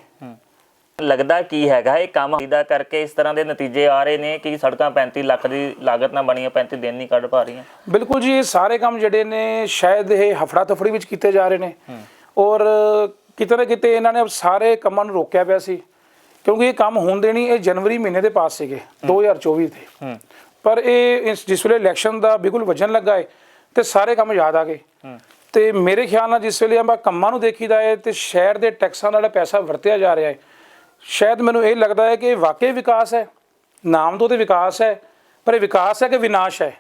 ਲੱਗਦਾ ਕੀ ਹੈਗਾ ਇਹ ਕੰਮ ਦਾ ਕਰਕੇ ਇਸ ਤਰ੍ਹਾਂ ਦੇ ਨਤੀਜੇ ਆ ਰਹੇ ਨੇ ਕਿ ਸੜਕਾਂ 35 ਲੱਖ ਦੀ ਲਾਗਤ ਨਾਲ ਬਣੀਆਂ 35 ਦਿਨ ਨਹੀਂ ਕੱਢ ਪਾ ਰਹੀਆਂ। ਬਿਲਕੁਲ ਜੀ ਇਹ ਸਾਰੇ ਕੰਮ ਜਿਹੜੇ ਨੇ ਸ਼ਾਇਦ ਇਹ ਹਫੜਾ ਤਫੜੀ ਵਿੱਚ ਕੀਤੇ ਜਾ ਰਹੇ ਨੇ। ਔਰ ਕਿਤੇ ਨਾ ਕਿਤੇ ਇਹਨਾਂ ਨੇ ਸਾਰੇ ਕੰਮਾਂ ਨੂੰ ਰੋਕਿਆ ਪਿਆ ਸੀ ਕਿਉਂਕਿ ਇਹ ਕੰਮ ਹੁੰਦੇ ਨਹੀਂ ਇਹ ਜਨਵਰੀ ਮਹੀਨੇ ਦੇ ਪਾਸ ਸੀਗੇ 2024 ਦੇ ਪਰ ਇਹ ਜਿਸ ਵੇਲੇ ਇਲੈਕਸ਼ਨ ਦਾ ਬਿਲਕੁਲ ਵਜਨ ਲੱਗਾ ਹੈ ਤੇ ਸਾਰੇ ਕੰਮ ਯਾਦ ਆ ਗਏ। ਤੇ ਮੇਰੇ ਖਿਆਲ ਨਾਲ ਜਿਸ ਵੇਲੇ ਆਪਾਂ ਕੰਮਾਂ ਨੂੰ ਦੇਖੀਦਾ ਹੈ ਤੇ ਸ਼ਹਿਰ ਦੇ ਟੈਕਸਾਂ ਨਾਲ ਪੈਸਾ ਵਰਤਿਆ ਜਾ ਰਿਹਾ ਹੈ, ਸ਼ਾਇਦ ਮੈਨੂੰ ਇਹ ਲੱਗਦਾ ਹੈ ਕਿ ਇਹ ਵਾਕਈ ਵਿਕਾਸ ਹੈ, ਨਾਮ ਤੋਂ ਤੇ ਵਿਕਾਸ ਹੈ, ਪਰ ਇਹ ਵਿਕਾਸ ਹੈ ਕਿ ਵਿਨਾਸ਼ ਹੈ।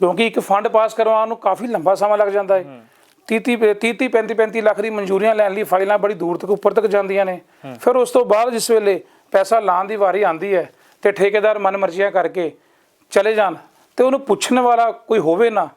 ਕਿਉਂਕਿ ਇੱਕ ਫੰਡ ਪਾਸ ਕਰਵਾਉਣ ਨੂੰ ਕਾਫੀ ਲੰਬਾ ਸਮਾਂ ਲੱਗ ਜਾਂਦਾ ਹੈ। 30 30 30 35 35 ਲੱਖ ਦੀ ਮਨਜ਼ੂਰੀਆਂ ਲੈਣ ਲਈ ਫਾਈਲਾਂ ਬੜੀ ਦੂਰ ਤੱਕ, ਉੱਪਰ ਤੱਕ ਜਾਂਦੀਆਂ ਨੇ। ਫਿਰ ਉਸ ਤੋਂ ਬਾਅਦ ਜਿਸ ਵੇਲੇ ਪੈਸਾ ਲਾਉਣ ਦੀ ਵਾਰੀ ਆਂਦੀ ਹੈ ਤੇ ਠੇਕੇਦਾਰ ਮਨਮਰਜ਼ੀਆਂ ਕਰਕੇ ਚਲੇ ਜਾਣ ਤੇ ਉਹਨੂੰ ਪੁੱਛਣ ਵਾਲਾ ਕੋਈ ਹੋਵੇ ਨਾ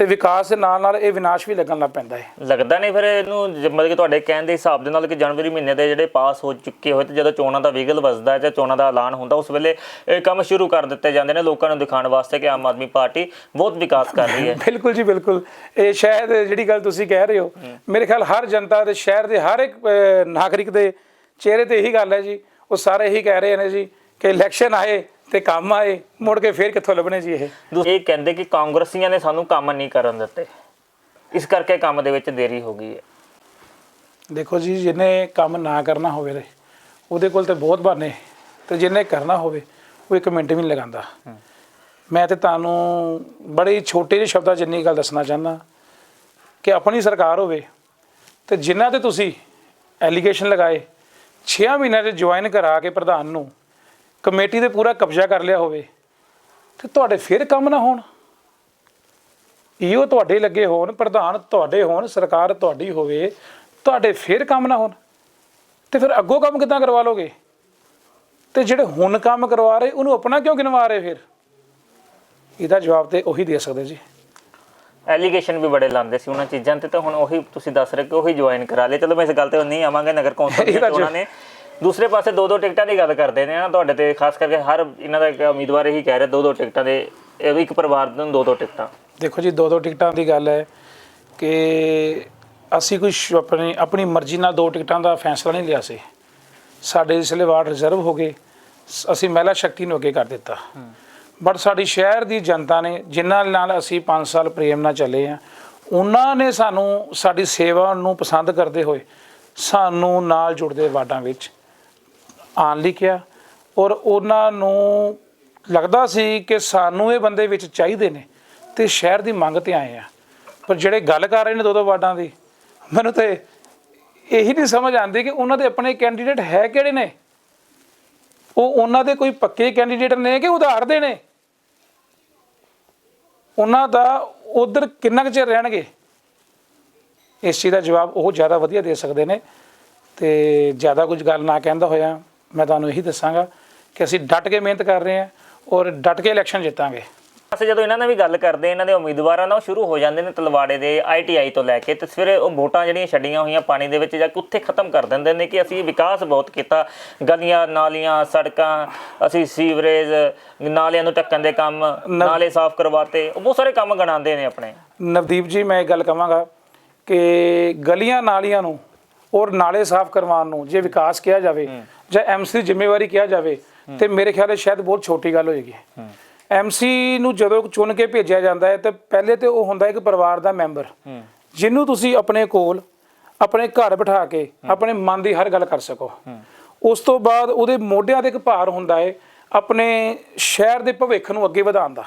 ਤੇ ਵਿਕਾਸ ਦੇ ਨਾਲ ਨਾਲ ਇਹ ਵਿਨਾਸ਼ ਵੀ ਲੱਗਣ ਲੱਗ ਪੈਂਦਾ ਹੈ। ਲੱਗਦਾ ਨਹੀਂ ਫਿਰ ਇਹਨੂੰ ਜ- ਮਤਲਬ ਕਿ ਤੁਹਾਡੇ ਕਹਿਣ ਦੇ ਹਿਸਾਬ ਦੇ ਨਾਲ ਕਿ ਜਨਵਰੀ ਮਹੀਨੇ ਦੇ ਜਿਹੜੇ ਪਾਸ ਹੋ ਚੁੱਕੇ ਹੋਏ ਤੇ ਜਦੋਂ ਚੋਣਾਂ ਦਾ ਵਿਗਲ ਵੱਜਦਾ ਹੈ ਜਾਂ ਚੋਣਾਂ ਦਾ ਐਲਾਨ ਹੁੰਦਾ ਉਸ ਵੇਲੇ ਇਹ ਕੰਮ ਸ਼ੁਰੂ ਕਰ ਦਿੱਤੇ ਜਾਂਦੇ ਨੇ ਲੋਕਾਂ ਨੂੰ ਦਿਖਾਉਣ ਵਾਸਤੇ ਕਿ ਆਮ ਆਦਮੀ ਪਾਰਟੀ ਬਹੁਤ ਵਿਕਾਸ ਕਰ ਰਹੀ ਹੈ। ਬਿਲਕੁਲ ਜੀ ਬਿਲਕੁਲ। ਇਹ ਸ਼ਾਇਦ ਜਿਹੜੀ ਗੱਲ ਤੁਸੀਂ ਕਹਿ ਰਹੇ ਹੋ ਮੇਰੇ ਖਿਆਲ ਹਰ ਜਨਤਾ ਦੇ ਸ਼ਹਿਰ ਦੇ ਹਰ ਇੱਕ ਅਹ, ਨਾਗਰਿਕ ਦੇ ਚਿਹਰੇ ਤੇ ਇਹੀ ਗੱਲ ਹੈ ਜੀ। ਉਹ ਸਾਰੇ ਇਹੀ ਕਹਿ ਰਹੇ ਨੇ ਜੀ ਕਿ ਇਲੈਕਸ਼ਨ ਆਏ ਤੇ ਕੰਮ ਆਏ ਮੁੜ ਕੇ ਫੇਰ ਕਿੱਥੋਂ ਲੱਭਣੇ ਜੀ ਇਹ? ਇਹ ਕਹਿੰਦੇ ਕਿ ਕਾਂਗਰਸੀਆਂ ਨੇ ਸਾਨੂੰ ਕੰਮ ਨਹੀਂ ਕਰਨ ਦਿੱਤੇ। ਇਸ ਕਰਕੇ ਕੰਮ ਦੇ ਵਿੱਚ ਦੇਰੀ ਹੋ ਗਈ ਹੈ। ਦੇਖੋ ਜੀ ਜਿਹਨੇ ਕੰਮ ਨਾ ਕਰਨਾ ਹੋਵੇ ਰੇ ਉਹਦੇ ਕੋਲ ਤੇ ਬਹੁਤ ਬਹਾਨੇ। ਤੇ ਜਿਹਨੇ ਕਰਨਾ ਹੋਵੇ ਉਹ ਇੱਕ ਮਿੰਟ ਵੀ ਨਹੀਂ ਲਗਾਉਂਦਾ। ਮੈਂ ਤੇ ਤੁਹਾਨੂੰ ਬੜੇ ਛੋਟੇ ਜਿਹੇ ਸ਼ਬਦਾਂ 'ਚ ਜਿੰਨੀ ਗੱਲ ਦੱਸਣਾ ਚਾਹੁੰਦਾ ਕਿ ਆਪਣੀ ਸਰਕਾਰ ਹੋਵੇ ਤੇ ਜਿਨ੍ਹਾਂ ਤੇ ਤੁਸੀਂ ਐਲੀਗੇਸ਼ਨ ਲਗਾਏ 6 ਮਹੀਨਿਆਂ 'ਚ ਜੁਆਇਨ ਕਰਾ ਕੇ ਪ੍ਰਧਾਨ ਨੂੰ ਕਮੇਟੀ ਤੇ ਪੂਰਾ ਕਬਜ਼ਾ ਕਰ ਲਿਆ ਹੋਵੇ ਤੇ ਤੁਹਾਡੇ ਫਿਰ ਕੰਮ ਨਾ ਹੋਣ। ਇਹੋ ਤੁਹਾਡੇ ਲੱਗੇ ਹੋਣ ਪ੍ਰਧਾਨ ਤੁਹਾਡੇ ਹੋਣ ਸਰਕਾਰ ਤੁਹਾਡੀ ਹੋਵੇ ਤੁਹਾਡੇ ਫਿਰ ਕੰਮ ਨਾ ਹੋਣ। ਤੇ ਫਿਰ ਅੱਗੋਂ ਕੰਮ ਕਿੱਦਾਂ ਕਰਵਾ ਲੋਗੇ? ਤੇ ਜਿਹੜੇ ਹੁਣ ਕੰਮ ਕਰਵਾ ਰਹੇ ਉਹਨੂੰ ਆਪਣਾ ਕਿਉਂ ਗਿਣਵਾ ਰਹੇ ਫਿਰ? ਇਹਦਾ ਜਵਾਬ ਤੇ ਉਹੀ ਦੇ ਸਕਦੇ ਜੀ। ਐਲੀਗੇਸ਼ਨ ਵੀ ਬੜੇ ਲਾਉਂਦੇ ਸੀ ਉਹਨਾਂ ਚੀਜ਼ਾਂ ਤੇ ਤਾਂ ਹੁਣ ਉਹੀ ਤੁਸੀਂ ਦੱਸ ਰਹੇ ਕਿ ਉਹੀ ਜੁਆਇਨ ਕਰਾ ਲਏ। ਚਲੋ ਮੈਂ ਇਸ ਗੱਲ ਤੇ ਨਹੀਂ ਆਵਾਂਗੇ ਨਗਰ ਕੌਂਸਲ ਤਾਂ ਚੋਣਾਂ ਨੇ ਦੂਸਰੇ ਪਾਸੇ ਦੋ ਦੋ ਟਿਕਟਾਂ ਦੀ ਗੱਲ ਕਰਦੇ ਨੇ ਨਾ ਤੁਹਾਡੇ ਤੇ ਖਾਸ ਕਰਕੇ ਹਰ ਇਹਨਾਂ ਦਾ ਇੱਕ ਉਮੀਦਵਾਰ ਇਹੀ ਕਹਿ ਰਿਹਾ ਦੋ ਦੋ ਟਿਕਟਾਂ ਦੇ ਇਹ ਇੱਕ ਪਰਿਵਾਰ ਨੂੰ ਦੋ ਦੋ ਟਿਕਟਾਂ। ਦੇਖੋ ਜੀ ਦੋ ਦੋ ਟਿਕਟਾਂ ਦੀ ਗੱਲ ਹੈ ਕਿ ਅਸੀਂ ਕੋਈ ਆਪਣੀ ਆਪਣੀ ਮਰਜ਼ੀ ਨਾਲ ਦੋ ਟਿਕਟਾਂ ਦਾ ਫੈਸਲਾ ਨਹੀਂ ਲਿਆ ਸੀ। ਸਾਡੇ ਇਸ ਲਈ ਵਾਰਡ ਰਿਜ਼ਰਵ ਹੋ ਗਏ ਸ- ਅਸੀਂ ਮਹਿਲਾ ਸ਼ਕਤੀ ਨੂੰ ਅੱਗੇ ਕਰ ਦਿੱਤਾ। ਬਟ ਸਾਡੀ ਸ਼ਹਿਰ ਦੀ ਜਨਤਾ ਨੇ ਜਿਨ੍ਹਾਂ ਨਾਲ ਅਸੀਂ 5 ਸਾਲ ਪ੍ਰੇਮ ਨਾਲ ਚੱਲੇ ਆ ਉਹਨਾਂ ਨੇ ਸਾਨੂੰ ਸਾਡੀ ਸੇਵਾ ਨੂੰ ਪਸੰਦ ਕਰਦੇ ਹੋਏ ਸਾਨੂੰ ਨਾਲ ਜੁੜਦੇ ਵਾਰਡਾਂ ਵਿੱਚ ਆਉਣ ਲਈ ਕਿਹਾ ਔਰ ਉਹਨਾਂ ਨੂੰ ਲੱਗਦਾ ਸੀ ਕਿ ਸਾਨੂੰ ਇਹ ਬੰਦੇ ਵਿੱਚ ਚਾਹੀਦੇ ਨੇ ਤੇ ਸ਼ਹਿਰ ਦੀ ਮੰਗ ਤੇ ਆਏ ਆ। ਪਰ ਜਿਹੜੇ ਗੱਲ ਕਰ ਰਹੇ ਨੇ ਦੋ ਦੋ ਵਾਰਡਾਂ ਦੀ, ਮੈਨੂੰ ਤੇ ਇਹੀ ਨਹੀਂ ਸਮਝ ਆਉਂਦੀ ਕਿ ਉਹਨਾਂ ਦੇ ਆਪਣੇ ਕੈਂਡੀਡੇਟ ਹੈ ਕਿਹੜੇ ਨੇ? ਉਹ ਉਹਨਾਂ ਦੇ ਕੋਈ ਪੱਕੇ ਕੈਂਡੀਡੇਟ ਨੇ ਕਿ ਉਧਾਰ ਦੇ ਨੇ? ਉਹਨਾਂ ਦਾ ਉਧਰ ਕਿੰਨਾ ਕੁ ਚਿਰ ਰਹਿਣਗੇ? ਇਸ ਚੀਜ਼ ਦਾ ਜਵਾਬ ਉਹ ਜ਼ਿਆਦਾ ਵਧੀਆ ਦੇ ਸਕਦੇ ਨੇ ਤੇ ਜ਼ਿਆਦਾ ਕੁਝ ਗੱਲ ਨਾ ਕਹਿੰਦਾ ਹੋਇਆ। ਮੈਂ ਤੁਹਾਨੂੰ ਇਹੀ ਦੱਸਾਂਗਾ ਕਿ ਅਸੀਂ ਡਟ ਕੇ ਮਿਹਨਤ ਕਰ ਰਹੇ ਹਾਂ ਔਰ ਡਟ ਕੇ ਇਲੈਕਸ਼ਨ ਜਿੱਤਾਂਗੇ। ਪਾਸੇ ਜਦੋਂ ਇਹਨਾਂ ਨਾਲ ਵੀ ਗੱਲ ਕਰਦੇ ਇਹਨਾਂ ਦੇ ਉਮੀਦਵਾਰਾਂ ਨਾਲ ਸ਼ੁਰੂ ਹੋ ਜਾਂਦੇ ਨੇ ਤਲਵਾੜੇ ਦੇ ਆਈਟੀਆਈ ਤੋਂ ਲੈ ਕੇ ਤੇ ਫਿਰ ਉਹ ਵੋਟਾਂ ਜਿਹੜੀਆਂ ਛੱਡੀਆਂ ਹੋਈਆਂ ਪਾਣੀ ਦੇ ਵਿੱਚ ਜਾ ਕੇ ਉੱਥੇ ਖਤਮ ਕਰ ਦਿੰਦੇ ਨੇ ਕਿ ਅਸੀਂ ਵਿਕਾਸ ਬਹੁਤ ਕੀਤਾ। ਗਲੀਆਂ ਨਾਲੀਆਂ ਸੜਕਾਂ ਅਸੀਂ ਸੀਵਰੇਜ ਨਾਲਿਆਂ ਨੂੰ ਢੱਕਣ ਦੇ ਕੰਮ ਨਾਲੇ ਸਾਫ਼ ਕਰਵਾਤੇ ਉਹ ਬਹੁਤ ਸਾਰੇ ਕੰਮ ਗਣਾਉਂਦੇ ਨੇ ਆਪਣੇ। ਨਵਦੀਪ ਜੀ ਮੈਂ ਇਹ ਗੱਲ ਕਹਾਂਗਾ ਕਿ ਗਲੀਆਂ ਨਾਲੀਆਂ ਨੂੰ ਔਰ ਨਾਲੇ ਸਾਫ਼ ਕਰਵਾਉਣ ਨੂੰ ਜੇ ਵਿਕਾਸ ਕਿਹਾ ਜਾਵੇ ਜਾਂ ਐਮਸੀ ਜ਼ਿੰਮੇਵਾਰੀ ਕਿਹਾ ਜਾਵੇ ਤੇ ਮੇਰੇ ਖਿਆਲ ਇਹ ਸ਼ਾਇਦ ਬਹੁਤ ਛੋਟੀ ਗੱਲ ਹੋਏਗੀ। ਐਮਸੀ ਨੂੰ ਜਦੋਂ ਚੁਣ ਕੇ ਭੇਜਿਆ ਜਾਂਦਾ ਹੈ ਤੇ ਪਹਿਲੇ ਤੇ ਉਹ ਹੁੰਦਾ ਇੱਕ ਪਰਿਵਾਰ ਦਾ ਮੈਂਬਰ ਜਿਹਨੂੰ ਤੁਸੀਂ ਆਪਣੇ ਕੋਲ ਆਪਣੇ ਘਰ ਬਿਠਾ ਕੇ ਆਪਣੇ ਮਨ ਦੀ ਹਰ ਗੱਲ ਕਰ ਸਕੋ। ਉਸ ਤੋਂ ਬਾਅਦ ਉਹਦੇ ਮੋਢਿਆਂ ਤੇ ਇੱਕ ਭਾਰ ਹੁੰਦਾ ਹੈ ਆਪਣੇ ਸ਼ਹਿਰ ਦੇ ਭਵਿੱਖ ਨੂੰ ਅੱਗੇ ਵਧਾਉਣ ਦਾ।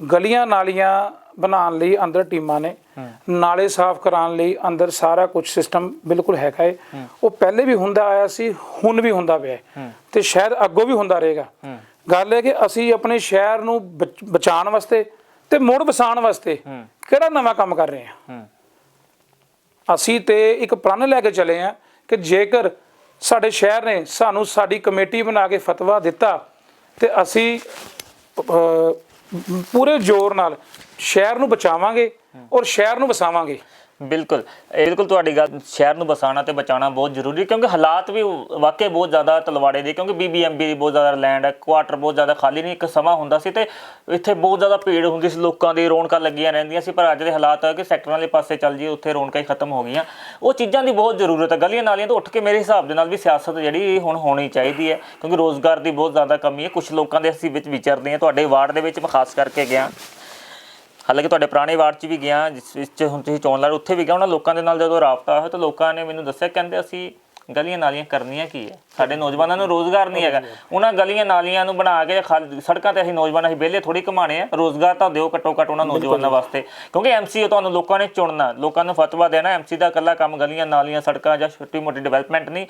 ਗਲੀਆਂ ਨਾਲੀਆਂ ਬਣਾਉਣ ਲਈ ਅੰਦਰ ਟੀਮਾਂ ਨੇ, ਨਾਲੇ ਸਾਫ਼ ਕਰਾਉਣ ਲਈ ਅੰਦਰ ਸਾਰਾ ਕੁਝ ਸਿਸਟਮ ਬਿਲਕੁਲ ਹੈਗਾ ਹੈ ਉਹ ਪਹਿਲੇ ਵੀ ਹੁੰਦਾ ਆਇਆ ਸੀ, ਹੁਣ ਵੀ ਹੁੰਦਾ ਪਿਆ ਤੇ ਸ਼ਾਇਦ ਅੱਗੋਂ ਵੀ ਹੁੰਦਾ ਰਹੇਗਾ। ਗੱਲ ਹੈ ਕਿ ਅਸੀਂ ਆਪਣੇ ਸ਼ਹਿਰ ਨੂੰ ਬਚਾਉਣ ਵਾਸਤੇ ਤੇ ਮੁੜ ਵਸਾਉਣ ਵਾਸਤੇ ਕਿਹੜਾ ਨਵਾਂ ਕੰਮ ਕਰ ਰਹੇ ਹਾਂ? ਅਸੀਂ ਤੇ ਇੱਕ ਪ੍ਰਣ ਲੈ ਕੇ ਚੱਲੇ ਆ ਕਿ ਜੇਕਰ ਸਾਡੇ ਸ਼ਹਿਰ ਨੇ ਸਾਨੂੰ ਸਾਡੀ ਕਮੇਟੀ ਬਣਾ ਕੇ ਫਤਵਾ ਦਿੱਤਾ ਤੇ ਅਸੀਂ ਪੂਰੇ ਜ਼ੋਰ ਨਾਲ ਸ਼ਹਿਰ ਨੂੰ ਬਚਾਵਾਂਗੇ ਔਰ ਸ਼ਹਿਰ ਨੂੰ ਵਸਾਵਾਂਗੇ। ਬਿਲਕੁਲ। ਇਹ ਬਿਲਕੁਲ ਤੁਹਾਡੀ ਗੱਲ ਸ਼ਹਿਰ ਨੂੰ ਬਸਾਉਣਾ ਤੇ ਬਚਾਉਣਾ ਬਹੁਤ ਜ਼ਰੂਰੀ ਕਿਉਂਕਿ ਹਾਲਾਤ ਵੀ ਵਾਕਈ ਬਹੁਤ ਜ਼ਿਆਦਾ ਤਲਵਾੜੇ ਦੇ, ਕਿਉਂਕਿ ਬੀਬੀਐਮਬੀ ਦੀ ਬਹੁਤ ਜ਼ਿਆਦਾ ਲੈਂਡ ਹੈ ਕੁਆਟਰ ਬਹੁਤ ਜ਼ਿਆਦਾ ਖਾਲੀ ਨਹੀਂ, ਇੱਕ ਸਮਾਂ ਹੁੰਦਾ ਸੀ ਤੇ ਇੱਥੇ ਬਹੁਤ ਜ਼ਿਆਦਾ ਭੀੜ ਹੁੰਦੀ ਸੀ, ਲੋਕਾਂ ਦੀ ਰੌਣਕਾਂ ਲੱਗੀਆਂ ਰਹਿੰਦੀਆਂ ਸੀ, ਪਰ ਅੱਜ ਦੇ ਹਾਲਾਤ ਹੈ ਕਿ ਸੈਕਟਰ ਵਾਲੇ ਪਾਸੇ ਚੱਲ ਜੀ ਉੱਥੇ ਰੌਣਕਾਂ ਹੀ ਖਤਮ ਹੋ ਗਈਆਂ। ਉਹ ਚੀਜ਼ਾਂ ਦੀ ਬਹੁਤ ਜ਼ਰੂਰਤ ਹੈ, ਗਲੀਆਂ ਨਾਲੀਆਂ ਤੋਂ ਉੱਠ ਕੇ ਮੇਰੇ ਹਿਸਾਬ ਦੇ ਨਾਲ ਵੀ ਸਿਆਸਤ ਜਿਹੜੀ ਹੁਣ ਹੋਣੀ ਚਾਹੀਦੀ ਹੈ, ਕਿਉਂਕਿ ਰੋਜ਼ਗਾਰ ਦੀ ਬਹੁਤ ਜ਼ਿਆਦਾ ਕਮੀ ਹੈ। ਕੁਝ ਲੋਕਾਂ ਦੇ ਅਸੀਂ ਵਿੱਚ ਵਿਚਰਦੇ ਹਾਂ, ਤੁਹਾਡੇ ਵਾਰਡ ਦੇ ਵਿੱਚ ਮੈਂ ਖਾਸ ਕਰਕੇ ਗਿਆ। ਹਾਲਾਂਕਿ ਤੁਹਾਡੇ ਪੁਰਾਣੇ ਵਾਰਡ 'ਚ ਵੀ ਗਿਆ ਜਿਸ ਵਿੱਚ ਹੁਣ ਤੁਸੀਂ ਚੋਣ ਲੜ ਉੱਥੇ ਵੀ ਗਿਆ ਉਹਨਾਂ ਲੋਕਾਂ ਦੇ ਨਾਲ ਜਦੋਂ ਰਾਬਤਾ ਹੋਇਆ ਤਾਂ ਲੋਕਾਂ ਨੇ ਮੈਨੂੰ ਦੱਸਿਆ ਕਹਿੰਦੇ ਅਸੀਂ ਗਲੀਆਂ ਨਾਲੀਆਂ ਕਰਨੀਆਂ ਕੀ ਹੈ? ਸਾਡੇ ਨੌਜਵਾਨਾਂ ਨੂੰ ਰੋਜ਼ਗਾਰ ਨਹੀਂ ਹੈਗਾ। ਉਹਨਾਂ ਗਲੀਆਂ ਨਾਲੀਆਂ ਨੂੰ ਬਣਾ ਕੇ ਖਾਲ- ਸੜਕਾਂ ਤੇ ਅਸੀਂ ਨੌਜਵਾਨ ਅਸੀਂ ਵਿਹਲੇ ਥੋੜੀ ਕਮਾਣੇ ਆ। ਰੋਜ਼ਗਾਰ ਤਾਂ ਦਿਓ ਘੱਟੋ ਘੱਟ ਉਹਨਾਂ ਨੌਜਵਾਨਾਂ ਵਾਸਤੇ। ਕਿਉਂਕਿ ਐਮਸੀ ਤੁਹਾਨੂੰ ਲੋਕਾਂ ਨੇ ਚੁਣਨਾ ਲੋਕਾਂ ਨੂੰ ਫਤਵਾ ਦੇਣਾ ਐਮਸੀ ਦਾ ਇਕੱਲਾ ਕੰਮ ਗਲੀਆਂ ਨਾਲੀਆਂ ਸੜਕਾਂ ਜਾਂ ਛੋਟੀ ਮੋਟੀ ਡਿਵੈਲਪਮੈਂਟ ਨਹੀਂ।